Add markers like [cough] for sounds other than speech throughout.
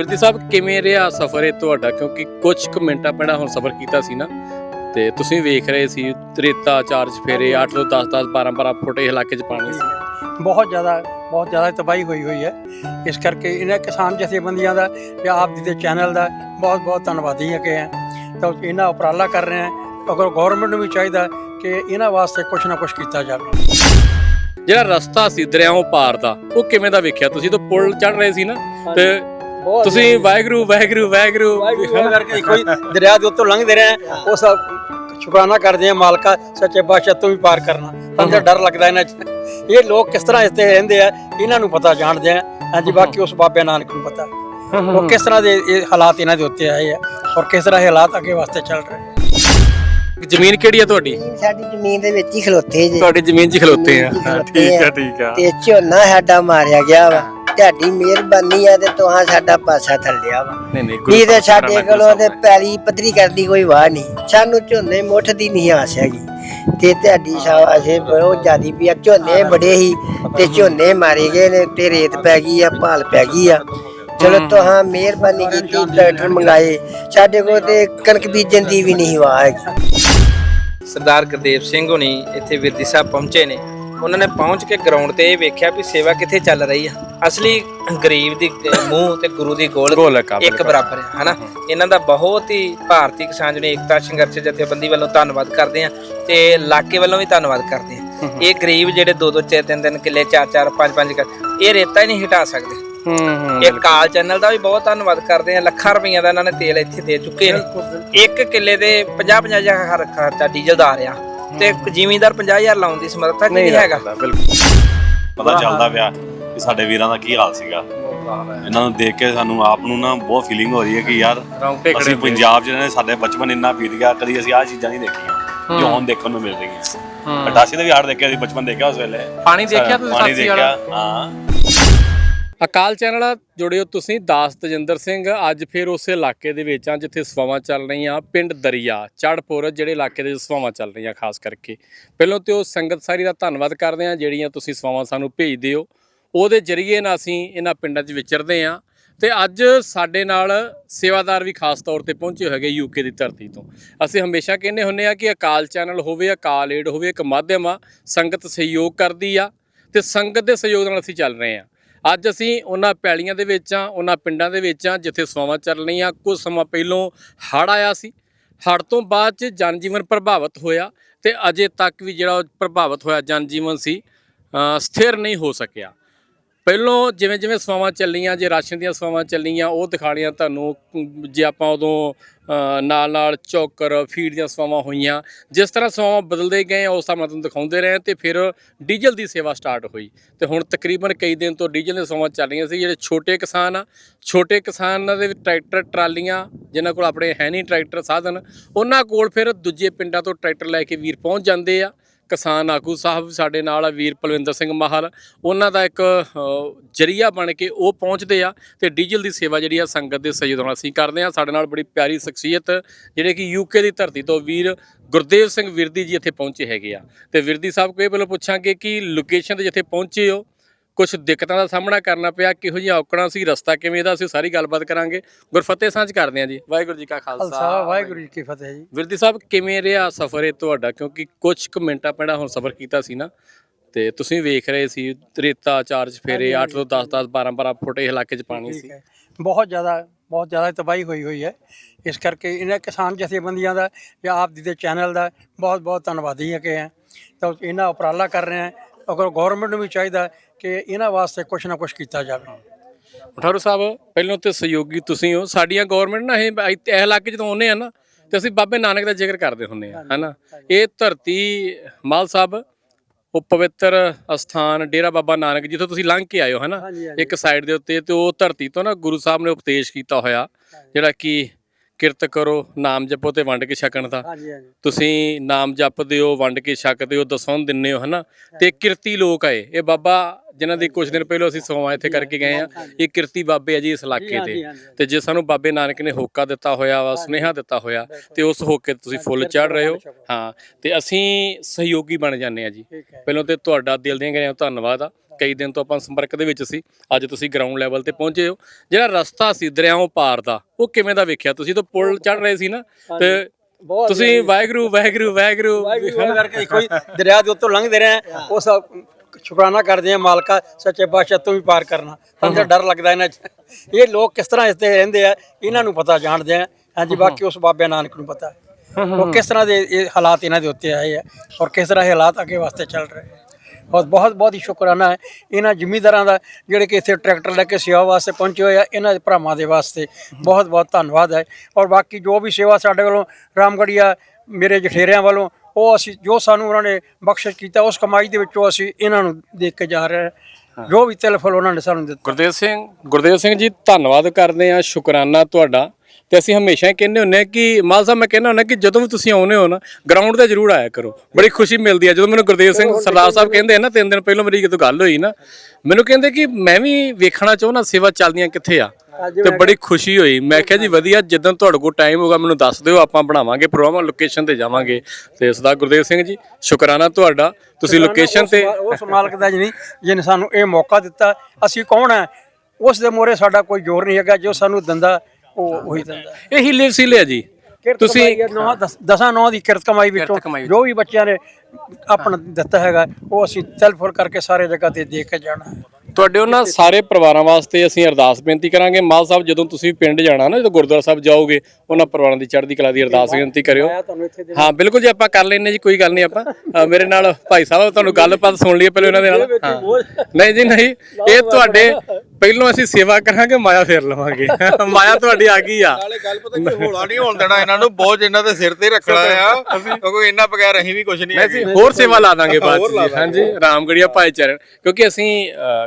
ਵਿਰਦੀ ਸਾਹਿਬ ਕਿਵੇਂ ਰਿਹਾ ਸਫ਼ਰ ਇਹ ਤੁਹਾਡਾ? ਕਿਉਂਕਿ ਕੁਝ ਕੁ ਮਿੰਟਾਂ ਪਹਿਲਾਂ ਹੁਣ ਸਫ਼ਰ ਕੀਤਾ ਸੀ ਨਾ ਤੇ ਤੁਸੀਂ ਵੇਖ ਰਹੇ ਸੀ ਤਰੇਤਾ ਚਾਰਜ ਫੇਰੇ 8 ਤੋਂ 10 10 12 12 ਫੁੱਟ ਇਹ ਇਲਾਕੇ 'ਚ ਪਾਣੀ ਸੀ। ਬਹੁਤ ਜ਼ਿਆਦਾ ਬਹੁਤ ਜ਼ਿਆਦਾ ਤਬਾਹੀ ਹੋਈ ਹੋਈ ਹੈ। ਇਸ ਕਰਕੇ ਇਹਨਾਂ ਕਿਸਾਨ ਜਥੇਬੰਦੀਆਂ ਦਾ ਤੇ ਆਪ ਜੀ ਦੇ ਚੈਨਲ ਦਾ ਬਹੁਤ ਬਹੁਤ ਧੰਨਵਾਦੀ ਹੈਗੇ ਆ ਤਾਂ ਇਹਨਾਂ ਉਪਰਾਲਾ ਕਰ ਰਹੇ ਆ ਅਗਰ ਗਵਰਨਮੈਂਟ ਨੂੰ ਵੀ ਚਾਹੀਦਾ ਕਿ ਇਹਨਾਂ ਵਾਸਤੇ ਕੁਝ ਨਾ ਕੁਝ ਕੀਤਾ ਜਾਵੇ। ਜਿਹੜਾ ਰਸਤਾ ਸੀ ਦਰਿਆਓਂ ਪਾਰ ਦਾ ਉਹ ਕਿਵੇਂ ਦਾ ਵੇਖਿਆ? ਤੁਸੀਂ ਤਾਂ ਪੁਲ ਚੜ ਰਹੇ ਸੀ ਨਾ ਤੇ ਤੁਸੀਂ ਵਾਹਿਗੁਰੂ ਵਾਹਿਗੁਰੂ ਵਾਹਿਗੁਰੂ। ਵਾਹਿਗੁਰੂ ਕਰਕੇ ਦੇਖੋ ਜੀ ਦਰਿਆ ਦੇ ਉੱਤੋਂ ਲੰਘਦੇ ਰਹੇ ਉਹ ਸਭ ਸ਼ੁਕਰਾਨਾ ਕਰਦੇ ਆ ਮਾਲਕਾ ਸੱਚੇ ਪਾਤਸ਼ਾਹ ਤੋਂ ਵੀ ਪਾਰ ਕਰਨਾ। ਸਾਨੂੰ ਤਾਂ ਡਰ ਲੱਗਦਾ ਇਹਨਾਂ 'ਚ। ਇਹ ਲੋਕ ਕਿਸ ਤਰ੍ਹਾਂ ਇੱਥੇ ਰਹਿੰਦੇ ਆ ਇਹਨਾਂ ਨੂੰ ਪਤਾ ਜਾਣਦੇ ਆ। ਹਾਂਜੀ ਬਾਕੀ ਉਸ ਬਾਬੇ ਨਾਨਕ ਨੂੰ ਪਤਾ। ਉਹ ਕਿਸ ਤਰ੍ਹਾਂ ਦੇ ਇਹ ਹਾਲਾਤ ਇਹਨਾਂ ਦੇ ਉੱਤੇ ਆਏ ਆ ਔਰ ਕਿਸ ਤਰ੍ਹਾਂ ਇਹ ਹਾਲਾਤ ਅੱਗੇ ਵਾਸਤੇ ਚੱਲ ਰਹੇ ਆ। ਜ਼ਮੀਨ ਕਿਹੜੀ ਆ ਤੁਹਾਡੀ? ਸਾਡੀ ਜ਼ਮੀਨ ਦੇ ਵਿੱਚ ਹੀ ਖਲੋਤੇ ਜੇ। ਤੁਹਾਡੀ ਜ਼ਮੀਨ 'ਚ ਖਲੋਤੇ ਆ। ਹਾਂ, ਠੀਕ ਆ। ਆ। ਠੀਕ ਆ। ਤੇ ਝੋਨਾ ਸਾਡਾ ਮਾਰਿਆ ਗਿਆ ਵਾ। ਤੁਹਾਡੀ ਮਿਹਰਬਾਨੀ ਆ ਤੇ ਤੁਹਾਂ ਸਾਡਾ ਪਾਸਾ ਥੱਲਿਆ ਵਾ। ਨਹੀਂ ਨਹੀਂ ਗੁਰੂ ਨਹੀਂ ਤੇ ਸਾਹਿਬ ਸਾਡੇ ਕੋਲੋਂ ਤੇ ਪੈਲੀ ਪੱਧਰੀ ਕਰਦੀ ਕੋਈ ਵਾਹ ਨਹੀਂ। ਸਾਨੂੰ ਝੋਨੇ ਮੁੱਠ ਦੀ ਨਹੀਂ ਆਸ ਹੈਗੀ। ਤੇ ਤੁਹਾਡੀ ਸ਼ਾਬਾਸ਼ੇ ਬਹੁਤ ਜ਼ਿਆਦੀ ਵੀ ਆ। ਝੋਨੇ ਬੜੇ ਹੀ ਤੇ ਝੋਨੇ ਮਾਰੇ ਗਏ ਨੇ ਤੇ ਰੇਤ ਪੈ ਗਈ ਆ ਭਾਲ ਪੈ ਗਈ ਆ। ਚਲੋ ਤੁਹਾਂ ਮਿਹਰਬਾਨੀ ਕੀਤੀ ਟਰੈਕਟਰ ਮੰਗਾਏ। ਸਾਡੇ ਕੋਲ ਤੇ ਕਣਕ ਬੀਜਣ ਦੀ ਵੀ ਨਹੀਂ ਵਾਹ ਹੈਗੀ। ਸਰਦਾਰ ਗੁਰਦੇਵ ਸਿੰਘ ਹੁਣੀ ਇੱਥੇ ਵਿਰਦੀ ਸਾਹਿਬ ਪਹੁੰਚੇ ਨੇ। ਉਹਨਾਂ ਨੇ ਪਹੁੰਚ ਕੇ ਗਰਾਊਂਡ ਤੇ ਇਹ ਵੇਖਿਆ ਵੀ ਸੇਵਾ ਕਿੱਥੇ ਚੱਲ ਰਹੀ ਆ। ਅਸਲੀ ਗਰੀਬ ਦੀ ਮੂੰਹ ਤੇ ਗੁਰੂ ਦੀ ਗੋਲ ਇੱਕ। ਬਰਾਬਰ ਹੈ ਹਨਾ? ਇਹਨਾਂ ਦਾ ਬਹੁਤ ਹੀ ਭਾਰਤੀ ਕਿਸਾਨ ਜੁਨੀ ਏਕਤਾ ਸੰਘਰਸ਼ ਜਥੇਬੰਦੀ ਵੱਲੋਂ ਧੰਨਵਾਦ ਕਰਦੇ ਆ ਤੇ ਇਲਾਕੇ ਵੱਲੋਂ ਵੀ ਧੰਨਵਾਦ ਕਰਦੇ ਆ। ਇਹ ਗਰੀਬ ਜਿਹੜੇ ਦੋ ਦੋ ਚਾਰ ਤਿੰਨ ਤਿੰਨ ਕਿੱਲੇ ਚਾਰ ਚਾਰ ਪੰਜ ਪੰਜ ਇਹ ਰੇਤਾ ਹੀ ਨਹੀਂ ਹਟਾ ਸਕਦੇ। ਹੂੰ ਹੂੰ ਇਹ ਕਾਲ ਚੈਨਲ ਦਾ ਵੀ ਬਹੁਤ ਧੰਨਵਾਦ ਕਰਦੇ ਆ। ਲੱਖਾਂ ਰੁਪਈਆ ਦਾ ਇਹਨਾਂ ਨੇ ਤੇਲ ਇੱਥੇ ਦੇ ਚੁੱਕੇ ਨੇ। ਇੱਕ ਕਿੱਲੇ ਦੇ 50 50 ਹਜ਼ਾਰ ਖਰਚਾ ਡੀਜ਼ਲ ਦਾ ਆ ਰਿਹਾ। ਤੇ ਜ਼ਿਮੀਂਦਾਰ 50000 ਲਾਉਣ ਦੀ ਸਮਰੱਥਾ ਨਹੀਂ ਹੈਗਾ? ਬਿਲਕੁਲ। ਪਤਾ ਚੱਲਦਾ ਪਿਆ ਕਿ ਸਾਡੇ ਵੀਰਾਂ ਦਾ ਕੀ ਹਾਲ ਸੀਗਾ। ਇਹਨਾਂ ਨੂੰ ਦੇਖ ਕੇ ਸਾਨੂੰ ਆਪ ਨੂੰ ਨਾ ਬਹੁਤ ਫੀਲਿੰਗ ਹੋ ਰਹੀ ਹੈ ਕਿ ਯਾਰ ਅਸੀਂ। ਪੰਜਾਬ 'ਚ ਰਹਿੰਦੇ ਸਾਡੇ ਬਚਪਨ ਇੰਨਾ ਬੀਤ ਗਿਆ ਕਦੀ ਅਸੀਂ ਆਹ ਚੀਜ਼ਾਂ ਨਹੀਂ ਦੇਖੀਆਂ ਜੋ ਹੁਣ ਦੇਖਣ ਨੂੰ ਮਿਲ ਰਹੀਆਂ। ਹੂੰ। 88 ਦਾ ਵੀ ਹਾੜ ਦੇਖਿਆ ਸੀ ਬਚਪਨ ਦੇਖਿਆ ਉਸ ਵੇਲੇ। ਪਾਣੀ ਦੇਖਿਆ ਤੁਸੀਂ ਸਾਥੀ ਵਾਲਾ? ਹਾਂ। ਅਕਾਲ ਚੈਨਲ ਨਾਲ ਜੁੜਿਓ ਤੁਸੀਂ ਦਾਸ ਤਜਿੰਦਰ ਸਿੰਘ। ਅੱਜ ਫਿਰ ਉਸੇ ਇਲਾਕੇ ਦੇ ਵਿੱਚ ਆ ਜਿੱਥੇ ਸਵਾਵਾਂ ਚੱਲ ਰਹੀਆਂ ਪਿੰਡ ਦਰਿਆ ਚੜਪੁਰ ਜਿਹੜੇ ਇਲਾਕੇ ਦੇ ਵਿੱਚ ਸਵਾਵਾਂ ਚੱਲ ਰਹੀਆਂ ਖਾਸ ਕਰਕੇ। ਪਹਿਲਾਂ ਤੇ ਉਹ ਸੰਗਤ ਸਾਰੀ ਦਾ ਧੰਨਵਾਦ ਕਰਦੇ ਆ ਜਿਹੜੀਆਂ ਤੁਸੀਂ ਸਵਾਵਾਂ ਸਾਨੂੰ ਭੇਜਦੇ ਹੋ। ਉਹਦੇ ਜਰੀਏ ਨਾਲ ਅਸੀਂ ਇਹਨਾਂ ਪਿੰਡਾਂ 'ਚ ਵਿਚਰਦੇ ਆ ਤੇ ਅੱਜ ਸਾਡੇ ਨਾਲ ਸੇਵਾਦਾਰ ਵੀ ਖਾਸ ਤੌਰ ਤੇ ਪਹੁੰਚੇ ਹੈਗੇ ਯੂਕੇ ਦੀ ਧਰਤੀ ਤੋਂ। ਅਸੀਂ ਹਮੇਸ਼ਾ ਕਹਿੰਦੇ ਹੁੰਨੇ ਆ ਕਿ ਅਕਾਲ ਚੈਨਲ ਹੋਵੇ, ਅਕਾਲ ਏਡ ਹੋਵੇ, ਇੱਕ ਮਾਧਿਅਮ ਆ, ਸੰਗਤ ਸਹਿਯੋਗ ਕਰਦੀ ਆ। ਤੇ ਸੰਗਤ ਦੇ ਸਹਿਯੋਗ ਨਾਲ ਅਸੀਂ ਚੱਲ ਰਹੇ ਆ ਅੱਜ ਅਸੀਂ ਉਹਨਾਂ ਪੈਲੀਆਂ ਦੇ ਵਿੱਚ ਆ ਉਹਨਾਂ ਪਿੰਡਾਂ ਦੇ ਵਿੱਚ ਆ ਜਿੱਥੇ ਸਵਾਵਾਂ ਚੱਲ ਰਹੀਆਂ ਕੁਝ ਸਮਾਂ ਪਹਿਲੋਂ ਹੜ੍ਹ ਆਇਆ ਸੀ। ਹੜ੍ਹ ਤੋਂ ਬਾਅਦ ਚ ਜਨਜੀਵਨ ਪ੍ਰਭਾਵਿਤ ਹੋਇਆ ਤੇ ਅਜੇ ਤੱਕ ਵੀ ਜਿਹੜਾ ਪ੍ਰਭਾਵਿਤ ਹੋਇਆ ਜਨਜੀਵਨ ਸੀ ਸਥਿਰ ਨਹੀਂ ਹੋ ਸਕਿਆ। ਪਹਿਲੋਂ ਜਿਵੇਂ ਜਿਵੇਂ ਸਵਾਵਾਂ ਚੱਲੀਆਂ, ਜੇ ਰਾਸ਼ਨ ਦੀਆਂ ਸਵਾਵਾਂ ਚੱਲੀਆਂ, ਉਹ ਦਿਖਾਣੀਆਂ ਤੁਹਾਨੂੰ, ਜੇ ਆਪਾਂ ਉਦੋਂ ਨਾਲ ਨਾਲ ਚੌਕਰ, ਫੀਡ ਦੀਆਂ ਸੇਵਾਵਾਂ ਹੋਈਆਂ। ਜਿਸ ਤਰ੍ਹਾਂ ਸੇਵਾਵਾਂ ਬਦਲਦੇ ਗਏ, ਉਸ ਦਾ ਮਤਲਬ ਦਿਖਾਉਂਦੇ ਰਹੇ ਤੇ ਫਿਰ ਡੀਜ਼ਲ ਦੀ ਸੇਵਾ ਸਟਾਰਟ ਹੋਈ। ਤੇ ਹੁਣ ਤਕਰੀਬਨ ਕਈ ਦਿਨ ਤੋਂ ਡੀਜ਼ਲ ਦੀਆਂ ਸੇਵਾਵਾਂ ਚੱਲ ਰਹੀਆਂ ਸੀ, ਜਿਹੜੇ ਛੋਟੇ ਕਿਸਾਨ ਆ, ਛੋਟੇ ਕਿਸਾਨਾਂ ਦੇ ਟਰੈਕਟਰ, ਟਰਾਲੀਆਂ, ਜਿਨ੍ਹਾਂ ਕੋਲ ਆਪਣੇ ਹੈ ਨਹੀਂ ਟਰੈਕਟਰ ਸਾਧਨ, ਉਹਨਾਂ ਕੋਲ ਫਿਰ ਦੂਜੇ ਪਿੰਡਾਂ ਤੋਂ ਟਰੈਕਟਰ ਲੈ ਕੇ ਵੀਰ ਪਹੁੰਚ ਜਾਂਦੇ ਆ। ਕਿਸਾਨ ਆਗੂ ਸਾਹਿਬ ਸਾਡੇ ਨਾਲ ਆ, ਵੀਰ ਪਲਵਿੰਦਰ ਸਿੰਘ ਮਾਹਲ ਉਹਨਾਂ ਦਾ ਇੱਕ ਜਰੀਆ ਬਣ ਕੇ ਉਹ ਪਹੁੰਚਦੇ ਆ ਤੇ ਡੀਜ਼ਲ ਦੀ ਸੇਵਾ ਜਿਹੜੀ ਆ ਸੰਗਤ ਦੇ ਸਹਿਯੋਗ ਨਾਲ ਅਸੀਂ ਕਰਦੇ ਆ। ਸਾਡੇ ਨਾਲ ਬੜੀ ਪਿਆਰੀ ਸ਼ਖਸੀਅਤ ਜਿਹੜੇ ਕਿ ਯੂਕੇ ਦੀ ਧਰਤੀ ਤੋਂ ਵੀਰ ਗੁਰਦੇਵ ਸਿੰਘ ਵਿਰਦੀ ਜੀ ਇੱਥੇ ਪਹੁੰਚੇ ਹੈਗੇ ਆ। ਤੇ ਵਿਰਦੀ ਸਾਹਿਬ ਕੋਲ ਇਹ ਪਹਿਲਾਂ ਪੁੱਛਾਂਗੇ ਕਿ ਲੋਕੇਸ਼ਨ ਤੇ ਜਿੱਥੇ ਪਹੁੰਚੇ ਹੋ ਕੁਝ ਦਿੱਕਤਾਂ ਦਾ ਸਾਹਮਣਾ ਕਰਨਾ ਪਿਆ ਕਿਹੋ ਜਿਹੀਆਂ ਔਕੜਾਂ ਸੀ ਰਸਤਾ ਕਿਵੇਂ ਦਾ ਅਸੀਂ ਸਾਰੀ ਗੱਲਬਾਤ ਕਰਾਂਗੇ। ਗੁਰਫਤਿਹ ਸਾਂਝ ਕਰਦੇ ਆ ਜੀ। ਵਾਹਿਗੁਰੂ ਜੀ ਕਾ ਖਾਲਸਾ। ਵਾਹਿਗੁਰੂ ਜੀ ਕੀ ਫਤਿਹ ਜੀ। ਵਿਰਦੀ ਸਾਹਿਬ ਕਿਵੇਂ ਰਿਹਾ ਸਫ਼ਰ ਇਹ ਤੁਹਾਡਾ? ਕਿਉਂਕਿ ਕੁਝ ਕੁ ਮਿੰਟਾਂ ਪਹਿਲਾਂ ਹੁਣ ਸਫ਼ਰ ਕੀਤਾ ਸੀ ਨਾ ਤੇ ਤੁਸੀਂ ਵੇਖ ਰਹੇ ਸੀ ਤਰੇਤਾ ਚਾਰਜ ਫੇਰੇ 8 ਤੋਂ 10 10 12 12 ਫੁੱਟ ਇਹ ਇਲਾਕੇ 'ਚ ਪਾਣੀ ਸੀ। ਹੈ। ਬਹੁਤ ਜ਼ਿਆਦਾ ਬਹੁਤ ਜ਼ਿਆਦਾ ਤਬਾਹੀ ਹੋਈ ਹੋਈ ਹੈ। ਇਸ ਕਰਕੇ ਇਹਨਾਂ ਕਿਸਾਨ ਜਥੇਬੰਦੀਆਂ ਦਾ ਤੇ ਆਪ ਜੀ ਦੇ ਚੈਨਲ ਦਾ ਬਹੁਤ ਬਹੁਤ ਧੰਨਵਾਦੀ ਹੈਗੇ ਆ ਤਾਂ ਇਹਨਾਂ ਉਪਰਾਲਾ ਕਰ ਰਹੇ ਆ ਅਗਰ ਗਵਰਨਮੈਂਟ ਨੂੰ ਵੀ ਚਾਹੀਦਾ ਕਿ ਇਹਨਾਂ ਵਾਸਤੇ ਕੁਝ ਨਾ ਕੁਝ ਕੀਤਾ ਜਾਵੇ ਠਾਰੂ ਸਾਹਿਬ ਪਹਿਲਾਂ ਤੇ ਸਹਿਯੋਗੀ ਤੁਸੀਂ ਹੋ। ਸਾਡੀਆਂ ਗਵਰਨਮੈਂਟ ਨਾ ਇਹ ਇਹ ਇਲਾਕੇ ਜਦੋਂ ਆਉਂਦੇ ਆ ਨਾ ਤੇ ਅਸੀਂ ਬਾਬੇ ਨਾਨਕ ਦਾ ਜ਼ਿਕਰ ਕਰਦੇ ਹੁੰਨੇ ਆ ਹਨਾ? ਇਹ ਧਰਤੀ ਮਾਲ ਸਾਹਿਬ ਉਹ ਪਵਿੱਤਰ ਅਸਥਾਨ ਡੇਰਾ ਬਾਬਾ ਨਾਨਕ ਜਿੱਥੋਂ ਤੁਸੀਂ ਲੰਘ ਕੇ ਆਏ ਹੋ ਹਨਾ। ਇੱਕ ਸਾਈਡ ਦੇ ਉੱਤੇ ਤੇ ਉਹ ਧਰਤੀ ਤੋਂ ਨਾ ਗੁਰੂ ਸਾਹਿਬ ਨੇ ਉਪਦੇਸ਼ ਕੀਤਾ ਹੋਇਆ ਜਿਹੜਾ ਕਿ ਕਿਰਤ ਕਰੋ ਨਾਮ ਜਪੋ ਤੇ ਵੰਡ ਕੇ ਛਕਣ ਦਾ। ਤੁਸੀਂ ਨਾਮ ਜਪਦੇ ਹੋ ਵੰਡ ਕੇ ਛਕਦੇ ਹੋ ਦਸੋਂ ਦਿੰਨੇ ਹੋ ਹਨਾ? ਤੇ ਕਿਰਤੀ ਲੋਕ ਆਏ। ਇਹ ਬਾਬਾ ਜਿਨ੍ਹਾਂ ਦੀ ਕੁਝ ਦਿਨ ਪਹਿਲਾਂ ਅਸੀਂ ਸੇਵਾ ਇੱਥੇ ਕਰਕੇ ਗਏ ਆ ਇਹ ਕਿਰਤੀ ਬਾਬੇ ਆ ਜੀ ਇਸ ਇਲਾਕੇ ਦੇ। ਤੇ ਜੇ ਸਾਨੂੰ ਬਾਬੇ ਨਾਨਕ ਨੇ ਹੋਕਾ ਦਿੱਤਾ ਹੋਇਆ ਵਾ ਸੁਨੇਹਾ ਦਿੱਤਾ ਹੋਇਆ ਤੇ ਉਸ ਹੋਕੇ ਤੇ ਤੁਸੀਂ ਫੁੱਲ ਚੜ ਰਹੇ ਹੋ। ਹਾਂ ਤੇ ਅਸੀਂ ਸਹਿਯੋਗੀ ਬਣ ਜਾਂਦੇ ਆ ਜੀ। ਪਹਿਲਾਂ ਤੇ ਤੁਹਾਡਾ ਦਿਲ ਦੀਆਂ ਗਰਿਆਂ ਧੰਨਵਾਦ ਆ। ਕਈ ਦਿਨ ਤੋਂ ਆਪਾਂ ਸੰਪਰਕ ਦੇ ਵਿੱਚ ਸੀ ਅੱਜ ਤੁਸੀਂ ਗਰਾਊਂਡ ਲੈਵਲ ਤੇ ਪਹੁੰਚੇ ਹੋ। ਜਿਹੜਾ ਰਸਤਾ ਸੀ ਦਰਿਆਓਂ ਪਾਰ ਦਾ ਉਹ ਕਿਵੇਂ ਦਾ ਵੇਖਿਆ? ਤੁਸੀਂ ਤਾਂ ਪੁਲ ਚੜ ਰਹੇ ਸੀ ਨਾ ਤੇ ਤੁਸੀਂ ਵਾਹਿਗੁਰੂ ਵਾਹਿਗੁਰੂ ਵਾਹਿਗੁਰੂ। ਵਾਹਿਗੁਰੂ ਕਰਕੇ ਦੇਖੋ ਜੀ ਦਰਿਆ ਦੇ ਉੱਤੋਂ ਲੰਘਦੇ ਰਹੇ ਉਸ ਸ਼ੁਕਰਾਨਾ ਕਰਦੇ ਆ ਮਾਲਕਾ ਸੱਚੇ ਪਾਤਸ਼ਾਹ ਤੂੰ ਵੀ ਪਾਰ ਕਰਨਾ। ਸਾਨੂੰ ਤਾਂ ਡਰ ਲੱਗਦਾ ਇਹਨਾਂ 'ਚ। ਇਹ ਲੋਕ ਕਿਸ ਤਰ੍ਹਾਂ ਇੱਥੇ ਰਹਿੰਦੇ ਆ, ਇਹਨਾਂ ਨੂੰ ਪਤਾ, ਜਾਣਦੇ ਆ। ਹਾਂਜੀ, ਬਾਕੀ ਉਸ ਬਾਬੇ ਨਾਨਕ ਨੂੰ ਪਤਾ। ਉਹ ਕਿਸ ਤਰ੍ਹਾਂ ਦੇ ਇਹ ਹਾਲਾਤ ਇਹਨਾਂ ਦੇ ਉੱਤੇ ਆਏ ਆ ਔਰ ਕਿਸ ਤਰ੍ਹਾਂ ਇਹ ਹਾਲਾਤ ਅੱਗੇ ਵਾਸਤੇ ਚੱਲ ਰਹੇ ਆ। ਔਰ ਬਹੁਤ ਬਹੁਤ ਹੀ ਸ਼ੁਕਰਾਨਾ ਹੈ। ਇਹਨਾਂ ਜ਼ਿਮੀਂਦਾਰਾਂ ਦਾ ਜਿਹੜੇ ਕਿ ਇੱਥੇ ਟਰੈਕਟਰ ਲੈ ਕੇ ਸੇਵਾ ਵਾਸਤੇ ਪਹੁੰਚੇ ਹੋਏ ਆ, ਇਹਨਾਂ ਦੇ ਭਰਾਵਾਂ ਦੇ ਵਾਸਤੇ ਬਹੁਤ ਬਹੁਤ ਧੰਨਵਾਦ ਹੈ। ਔਰ ਬਾਕੀ ਜੋ ਵੀ ਸੇਵਾ ਸਾਡੇ ਵੱਲੋਂ ਰਾਮਗੜੀਆ ਮੇਰੇ ਜਠੇਰਿਆਂ ਵੱਲੋਂ ਉਹ ਅਸੀਂ ਜੋ ਸਾਨੂੰ ਉਹਨਾਂ ਨੇ ਬਖਸ਼ਿਸ਼ ਕੀਤਾ, ਉਸ ਕਮਾਈ ਦੇ ਵਿੱਚੋਂ ਅਸੀਂ ਇਹਨਾਂ ਨੂੰ ਦੇਖ ਕੇ ਜਾ ਰਹੇ ਹਾਂ। ਜੋ ਵੀ ਤਿਲਫਲ ਉਹਨਾਂ ਨੇ ਸਾਨੂੰ ਦਿੱਤਾ। ਗੁਰਦੇਵ ਸਿੰਘ ਗੁਰਦੇਵ ਸਿੰਘ ਜੀ, ਧੰਨਵਾਦ ਕਰਦੇ ਆ ਸ਼ੁਕਰਾਨਾ ਤੁਹਾਡਾ। ਤੇ ਅਸੀਂ ਹਮੇਸ਼ਾ ਹੀ ਕਹਿੰਦੇ ਹੁੰਨੇ ਆ ਕਿ ਮਾਲ ਸਾਹਿਬ, ਮੈਂ ਕਹਿੰਦਾ ਹੁੰਨਾ ਕਿ ਜਦੋਂ ਵੀ ਤੁਸੀਂ ਆਉਨੇ ਹੋ ਨਾ ਗਰਾਊਂਡ ਤੇ ਜ਼ਰੂਰ ਆਇਆ ਕਰੋ। ਬੜੀ ਖੁਸ਼ੀ ਮਿਲਦੀ ਹੈ ਜਦੋਂ ਮੈਨੂੰ ਗੁਰਦੇਵ ਸਿੰਘ ਸਰਦਾਰ ਸਾਹਿਬ ਕਹਿੰਦੇ ਆ ਨਾ, ਤਿੰਨ ਦਿਨ ਪਹਿਲਾਂ ਮੇਰੀ ਜਦੋਂ ਗੱਲ ਹੋਈ ਨਾ, ਮੈਨੂੰ ਕਹਿੰਦੇ ਕਿ ਮੈਂ ਵੀ ਵੇਖਣਾ ਚਾਹੁੰਦਾ, ਸੇਵਾ ਚੱਲਦੀਆਂ ਕਿੱਥੇ ਆ? ਤੇ ਬੜੀ ਖੁਸ਼ੀ ਹੋਈ। ਮੈਂ ਕਿਹਾ ਜੀ ਵਧੀਆ ਜਦੋਂ ਤੁਹਾਡੇ ਕੋਲ ਟਾਈਮ ਹੋਗਾ ਮੈਨੂੰ ਦੱਸ ਦਿਓ ਆਪਾਂ ਬਣਾਵਾਂਗੇ ਪ੍ਰੋਗਰਾਮ ਲੋਕੇਸ਼ਨ ਤੇ ਜਾਵਾਂਗੇ। ਤੇ ਸਰਦਾਰ ਗੁਰਦੇਵ ਸਿੰਘ ਜੀ ਸ਼ੁਕਰਾਨਾ ਤੁਹਾਡਾ। ਤੁਸੀਂ ਲੋਕੇਸ਼ਨ ਤੇ ਉਸ ਮਾਲਕ ਦਾ ਜੀ ਜਿਹਨੇ ਸਾਨੂੰ ਇਹ ਮੌਕਾ ਦਿੱਤਾ। ਅਸੀਂ ਕੌਣ ਹੈ ਉਸ ਦੇ ਮੋਰੇ ਸਾਡਾ ਕੋਈ ਜ਼ੋਰ ਨਹੀਂ ਹੈਗਾ। ਜੋ ਸਾਨੂੰ ਦਿੰਦਾ ਉਹ ਉਹੀ ਦਿੰਦਾ। ਇਹ ਹੀਲੇ ਵਸੀਲੇ ਆ ਜੀ। ਤੁਸੀਂ ਨੌ ਦਸਾਂ ਨੌ ਦੀ ਕਿਰਤ ਕਮਾਈ ਵਿੱਚੋਂ ਕਮਾਈ ਜੋ ਵੀ ਬੱਚਿਆਂ ਨੇ ਆਪਣਾ ਦਿੱਤਾ ਹੈਗਾ ਉਹ ਅਸੀਂ ਤਿਲਫੁਲ ਕਰਕੇ ਸਾਰੇ ਜਗ੍ਹਾ ਤੇ ਦੇ ਕੇ ਜਾਣਾ ਹੈ। ਤੁਹਾਡੇ ਉਹਨਾਂ ਸਾਰੇ ਪਰਿਵਾਰਾਂ ਵਾਸਤੇ ਅਸੀਂ ਅਰਦਾਸ ਬੇਨਤੀ ਕਰਾਂਗੇ। ਮਾਲ ਸਾਹਿਬ ਜਦੋਂ ਤੁਸੀਂ ਪਿੰਡ ਜਾਣਾ ਨਾ ਜਦੋਂ ਗੁਰਦੁਆਰਾ ਸਾਹਿਬ ਜਾਓਗੇ ਉਹਨਾਂ ਪਰਿਵਾਰਾਂ ਦੀ ਚੜ੍ਹਦੀ ਕਲਾ ਦੀ ਅਰਦਾਸ ਬੇਨਤੀ ਕਰਿਓ। ਤੁਹਾਨੂੰ ਇੱਥੇ ਹਾਂ ਬਿਲਕੁਲ ਜੀ ਆਪਾਂ ਕਰ ਲੈਨੇ ਜੀ ਕੋਈ ਗੱਲ ਨਹੀਂ ਆਪਾਂ। ਅ, ਮੇਰੇ ਨਾਲ ਭਾਈ ਸਾਹਿਬ ਤੁਹਾਨੂੰ [laughs] ਗੱਲਬਾਤ ਸੁਣ ਲਈਏ ਪਹਿਲੇ ਉਹਨਾਂ ਦੇ ਨਾਲ। ਹਾਂ। ਨਹੀਂ ਜੀ ਨਹੀਂ। ਇਹ ਤੁਹਾਡੇ ਪਹਿਲੋਂ ਅਸੀਂ ਸੇਵਾ ਕਰਾਂਗੇ ਮਾਇਆ ਫੇਰ ਲਵਾਂਗੇ। [laughs] ਮਾਇਆ ਤੁਹਾਡੀ ਆ ਗਈ ਆ। ਨਾਲੇ ਗੱਲ ਪਤਾ ਕੀ ਹੋਲਾ ਨਹੀਂ ਹੋਣ ਦੇਣਾ ਇਹਨਾਂ ਨੂੰ ਬੋਝ ਇਹਨਾਂ ਦੇ ਸਿਰ ਤੇ ਰੱਖਣਾ ਆ। ਕਿਉਂਕਿ ਇਹਨਾਂ ਬਗੈਰ ਅਸੀਂ ਵੀ ਕੁਝ ਨਹੀਂ ਅਸੀਂ ਹੋਰ ਸੇਵਾ ਲਾ ਦਾਂਗੇ ਬਾਅਦ ਚ ਜੀ। ਹਾਂਜੀ ਰਾਮਗੜੀਆ ਭਾਈਚਾਰੇ ਕਿਉਂਕਿ ਅਸੀਂ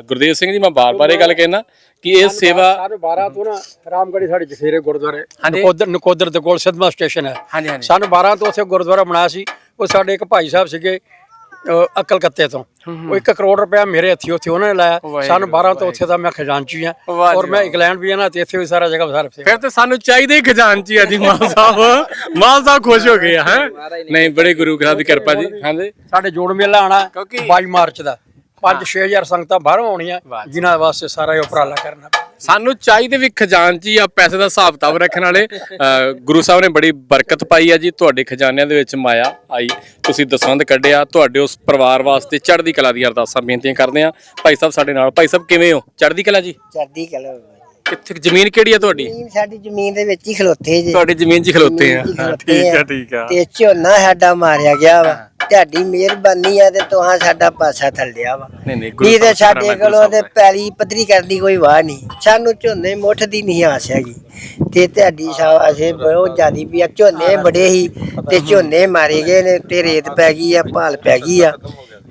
ਗੁਰਦੇਵ ਸਿੰਘ ਜੀ ਮੈਂ ਬਾਰ-ਬਾਰ ਇਹ ਗੱਲ ਕਹਿਣਾ ਕਿ ਇਹ ਸੇਵਾ ਸਾਨੂੰ 12 ਤੋਂ ਨਾ ਰਾਮਗੜੀ ਸਾਡੇ ਜਠੇਰੇ ਗੁਰਦੁਆਰੇ ਨਕੋਦਰ ਨਕੋਦਰ ਦੇ ਕੋਲ ਸਿੱਧਵਾਂ ਸਟੇਸ਼ਨ ਹੈ। ਹਾਂਜੀ ਹਾਂਜੀ। ਸਾਨੂੰ 12 ਤੋਂ ਉੱਥੇ ਗੁਰਦੁਆਰਾ ਬਣਾਇਆ ਸੀ। ਉਹ ਸਾਡੇ ਇੱਕ ਭਾਈ ਸਾਹਿਬ ਸੀਗੇ। ਅਹ ਅਕਲ ਕੱਤੇ ਤੋਂ। ਉਹ 1 ਕਰੋੜ ਰੁਪਇਆ ਮੇਰੇ ਹੱਥੀ ਉੱਥੇ ਉਹਨਾਂ ਨੇ ਲਾਇਆ ਸਾਨੂੰ 12 ਤੋਂ ਉੱਥੇ ਦਾ ਮੈਂ ਖਜ਼ਾਨਚੀ ਆ ਔਰ ਮੈਂ ਇੰਗਲੈਂਡ ਵੀ ਆ ਨਾ ਤੇ ਇੱਥੇ ਵੀ ਸਾਰਾ ਜਗ੍ਹਾ ਸਾਰਾ ਫਿਰ ਤੇ ਸਾਨੂੰ ਚਾਹੀਦੇ ਹੀ ਖਜ਼ਾਨਚੀ ਆ ਜੀ ਮਾਲ ਸਾਹਿਬ। ਮਾਲ ਸਾਹਿਬ ਖੁਸ਼ ਹੋ ਗਏ ਹੈ? ਨਹੀਂ ਬੜੇ ਗੁਰੂ ਗ੍ਰੰਥ ਦੀ ਕਿਰਪਾ ਜੀ। ਹਾਂਜੀ। ਸਾਡੇ ਜੋੜ ਮੇਲਾ ਆਣਾ ਕਿਉਂਕਿ- 22 ਮਾਰਚ ਦਾ। 5-6000 ਸੰਗਤਾਂ ਬਾਹਰੋਂ ਆਉਣੀਆਂ ਜਿਨ੍ਹਾਂ ਵਾਸਤੇ ਸਾਰਾ ਇਹ ਉਪਰਾਲਾ ਕਰਨਾ। ਸਾਨੂੰ ਚਾਹੀਦੇ ਵੀ ਖਜ਼ਾਨਚੀ ਆ ਪੈਸੇ ਦਾ ਹਿਸਾਬ ਕਿਤਾਬ ਰੱਖਣ ਵਾਲੇ। ਅ, ਗੁਰੂ ਸਾਹਿਬ ਨੇ ਬੜੀ ਬਰਕਤ ਪਾਈ ਆ ਜੀ ਤੁਹਾਡੇ ਖਜ਼ਾਨਿਆਂ ਦੇ ਵਿੱਚ ਮਾਇਆ ਆਈ। ਤੁਸੀਂ ਦਸਵੰਦ ਕੱਢਿਆ ਤੁਹਾਡੇ ਉਸ ਪਰਿਵਾਰ ਵਾਸਤੇ ਚੜ੍ਹਦੀ ਕਲਾ ਦੀਆਂ ਅਰਦਾਸਾਂ ਬੇਨਤੀਆਂ ਕਰਦੇ ਆ। ਭਾਈ ਸਾਹਿਬ ਸਾਡੇ ਨਾਲ। ਭਾਈ ਸਾਹਿਬ ਕਿਵੇਂ ਹੋ? ਚੜ੍ਹਦੀ ਕਲਾ ਜੀ? ਚੜਦੀ ਕਲਾ ਕਿੱਥੇ ਜ਼ਮੀਨ ਕਿਹੜੀ ਆ ਤੁਹਾਡੀ? ਜ਼ਮੀਨ ਸਾਡੀ ਜ਼ਮੀਨ ਦੇ ਵਿੱਚ ਹੀ ਖਲੋਤੇ ਜੀ। ਤੁਹਾਡੀ ਜ਼ਮੀਨ 'ਚ ਖਲੋਤੇ ਆ। ਜ਼ਮੀਨ 'ਚ ਹਾਂ, ਖਲੋਤੇ ਠੀਕ ਆ ਆ। ਠੀਕ ਆ। ਤੇ ਝੋਨਾ ਸਾਡਾ ਮਾਰਿਆ ਗਿਆ ਵਾ। ਤੁਹਾਡੀ ਮਿਹਰਬਾਨੀ ਆ ਤੇ ਤੁਹਾਂ ਸਾਡਾ ਪਾਸਾ ਥੱਲਿਆ ਵਾ। ਨਹੀਂ ਨਹੀਂ ਗੁਰੂ ਨਹੀਂ ਤੇ ਸਾਹਿਬ ਸਾਡੇ ਗੁਰੂ ਕੋਲੋਂ ਸਾਹਿਬ ਤੇ। ਪੈਲੀ ਪੱਧਰੀ ਕਰਨ ਦੀ ਕੋਈ ਵਾਹ ਨਹੀਂ। ਸਾਨੂੰ ਝੋਨੇ ਮੁੱਠ ਦੀ ਨਹੀਂ ਆਸ ਹੈਗੀ। ਤੇ ਤੁਹਾਡੀ ਸ਼ਾਬਾਸ਼ੇ ਬਹੁਤ ਜ਼ਿਆਦੀ ਵੀ ਆ। ਝੋਨੇ ਬੜੇ ਹੀ ਤੇ ਝੋਨੇ ਮਾਰੇ ਗਏ ਨੇ ਤੇ ਰੇਤ ਪੈ ਗਈ ਆ ਭਾਲ ਪੈ ਗਈ ਆ।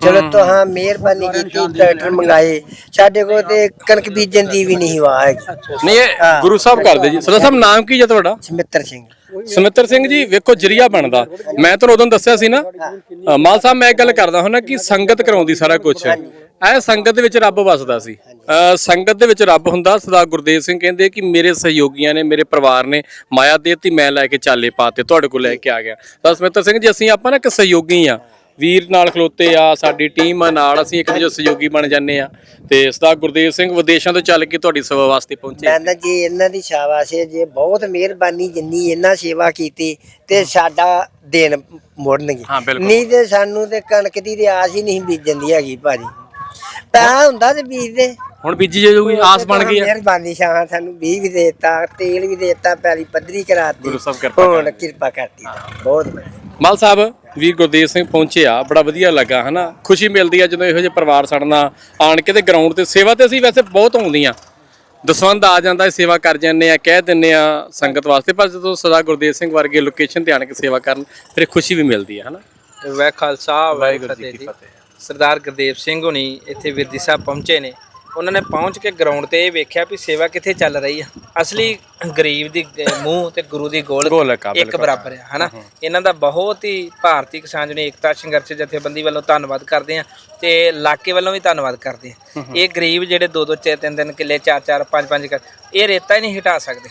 ਚਲੋ ਤੁਹਾਂ ਮਿਹਰਬਾਨੀ ਕੀਤੀ ਟਰੈਕਟਰ ਮੰਗਾਏ। ਸਾਡੇ ਕੋਲ ਤੇ ਕਣਕ ਬੀਜਣ ਦੀ ਵੀ ਨਹੀਂ ਵਾਹ ਹੈਗੀ। ਨਹੀਂ ਇਹ ਗੁਰੂ ਸਾਹਿਬ ਕਰਦੇ ਜੀ। ਸਰਦਾਰ ਸਾਹਿਬ ਨਾਮ ਕੀ ਹੈ ਤੁਹਾਡਾ? ਸਮਿੱਤਰ ਸਿੰਘ। ਸਮਿੱਤਰ ਸਿੰਘ ਜੀ ਵੇਖੋ ਜਰੀਆ ਬਣਦਾ। ਮੈਂ ਤੁਹਾਨੂੰ ਉਦੋਂ ਦੱਸਿਆ ਸੀ ਨਾ ਅ, ਮਾਲ ਸਾਹਿਬ ਮੈਂ ਇੱਕ ਗੱਲ ਕਰਦਾ ਹੁੰਦਾ ਕਿ ਸੰਗਤ ਕਰਾਉਂਦੀ ਸਾਰਾ ਕੁਝ ਇਹ ਸੰਗਤ ਦੇ ਵਿੱਚ ਰੱਬ ਵਸਦਾ ਸੀ। ਅ, ਸੰਗਤ ਦੇ ਵਿੱਚ ਰੱਬ ਹੁੰਦਾ। ਸਰਦਾਰ ਗੁਰਦੇਵ ਸਿੰਘ ਕਹਿੰਦੇ ਕਿ ਮੇਰੇ ਸਹਿਯੋਗੀਆਂ ਨੇ ਮੇਰੇ ਪਰਿਵਾਰ ਨੇ ਮਾਇਆ ਦੇਤੀ ਮੈਂ ਲੈ ਕੇ ਚਾਲੇ ਪਾਤੇ ਤੁਹਾਡੇ ਕੋਲ ਲੈ ਕੇ ਆ ਗਿਆ। ਤਾਂ ਸਮਿੱਤਰ ਸਿੰਘ ਜੀ ਅਸੀਂ ਆਪਾਂ ਨਾ ਇੱਕ ਸਹਿਯੋਗੀ ਆ ਵੀਰ ਨਾਲ ਖਲੋਤੇ ਆ ਸਾਡੀ ਟੀਮ ਆ ਨਾਲ ਅਸੀਂ ਇੱਕ ਦੂਜੇ ਸਹਿਯੋਗੀ ਬਣ ਜਾਂਦੇ ਆ। ਤੇ ਸਰਦਾਰ ਗੁਰਦੇਵ ਸਿੰਘ ਵਿਦੇਸ਼ਾਂ ਤੋਂ ਚੱਲ ਕੇ ਤੁਹਾਡੀ ਸੇਵਾ ਵਾਸਤੇ ਪਹੁੰਚੇ। ਮੈਂ ਨਾ ਜੀ ਇਹਨਾਂ ਦੀ ਸ਼ਾਬਾਸ਼ ਹੈ ਜੇ ਬਹੁਤ ਮਿਹਰਬਾਨੀ ਜਿੰਨੀ ਇਹਨਾਂ ਸੇਵਾ ਕੀਤੀ ਤੇ ਸਾਡਾ ਦੇਣ ਮੋੜਨਗੇ। ਹਾਂ। ਨਹੀਂ ਤੇ ਸਾਨੂੰ ਤੇ ਕਣਕ ਦੀ ਤੇ ਆਸ ਹੀ ਨਹੀਂ ਬੀਜਣ ਦੀ ਹੈਗੀ ਭਾਜੀ। ਪੈਸਾ ਹੁੰਦਾ ਤੇ ਬੀਜਦੇ। ਹੁਣ ਬੀਜੀ ਜਾਊਗੀ ਆਸ ਬਣ ਗਈ ਆ। ਮਿਹਰਬਾਨੀ ਸ਼ਾਹ ਸਾਨੂੰ ਬੀਜ ਵੀ ਦੇਤਾ ਤੇਲ ਵੀ ਦੇਤਾ ਪੈਲੀ ਪੱਧਰੀ ਕਰਾਤੀ। ਗੁਰੂ ਸਾਹਿਬ ਕਿਰਪਾ ਹੁਣ ਕਿਰਪਾ ਕਰਤੀ ਬਹੁਤ ਵਧੀਆ। ਮਲ ਸਾਹਿਬ ਵੀਰ ਗੁਰਦੇਵ ਸਿੰਘ ਪਹੁੰਚੇ ਆ ਬੜਾ ਵਧੀਆ ਲੱਗਾ ਹਨਾ? ਖੁਸ਼ੀ ਮਿਲਦੀ ਆ ਜਦੋਂ ਇਹੋ ਜਿਹੇ ਪਰਿਵਾਰ ਸਾਡੇ ਨਾਲ ਆਣ ਕੇ ਤੇ ਗਰਾਊਂਡ ਤੇ ਸੇਵਾ ਤੇ ਅਸੀਂ ਵੈਸੇ ਬਹੁਤ ਆਉਂਦੀਆਂ। ਦਸਵੰਦ ਆ ਜਾਂਦਾ ਸੇਵਾ ਕਰ ਜਾਂਦੇ ਆ ਕਹਿ ਦਿੰਨੇ ਆ ਸੰਗਤ ਵਾਸਤੇ ਪਰ ਜਦੋਂ ਸਦਾ ਗੁਰਦੇਵ ਸਿੰਘ ਵਰਗੇ ਲੋਕੇਸ਼ਨ ਤੇ ਆਣ ਕੇ ਸੇਵਾ ਕਰਨ ਫਿਰ ਖੁਸ਼ੀ ਵੀ ਮਿਲਦੀ ਆ ਹਨਾ? ਵੈ ਖਾਲਸਾ ਵਾਹਿਗੁਰੂ ਜੀ ਕੀ ਫਤਿਹ। ਸਰਦਾਰ ਗੁਰਦੇਵ ਸਿੰਘ ਹੁਣੀ ਇੱਥੇ ਵਿਰਦੀ ਸਾਹਿਬ ਪਹੁੰਚੇ ਨੇ। ਉਹਨਾਂ ਨੇ ਪਹੁੰਚ ਕੇ ਗਰਾਊਂਡ ਤੇ ਇਹ ਵੇਖਿਆ ਵੀ ਸੇਵਾ ਕਿੱਥੇ ਚੱਲ ਰਹੀ ਆ। ਅਸਲੀ ਗਰੀਬ ਦੀ ਮੂੰਹ ਤੇ ਗੁਰੂ ਦੀ ਗੋਲ ਗੋਲਕ ਇੱਕ। ਬਰਾਬਰ ਆ ਹਨਾ? ਇਹਨਾਂ ਦਾ ਬਹੁਤ ਹੀ ਭਾਰਤੀ ਕਿਸਾਨ ਯੂਨੀਅਨ ਏਕਤਾ ਸੰਘਰਸ਼ ਜਥੇਬੰਦੀ ਵੱਲੋਂ ਧੰਨਵਾਦ ਕਰਦੇ ਆ ਤੇ ਇਲਾਕੇ ਵੱਲੋਂ ਵੀ ਧੰਨਵਾਦ ਕਰਦੇ ਆ। ਇਹ ਗਰੀਬ ਜਿਹੜੇ ਦੋ ਦੋ ਚਾਰ ਤਿੰਨ ਤਿੰਨ ਕਿੱਲੇ ਚਾਰ ਚਾਰ ਪੰਜ ਪੰਜ ਇਹ ਰੇਤਾ ਹੀ ਨਹੀਂ ਹਟਾ ਸਕਦੇ।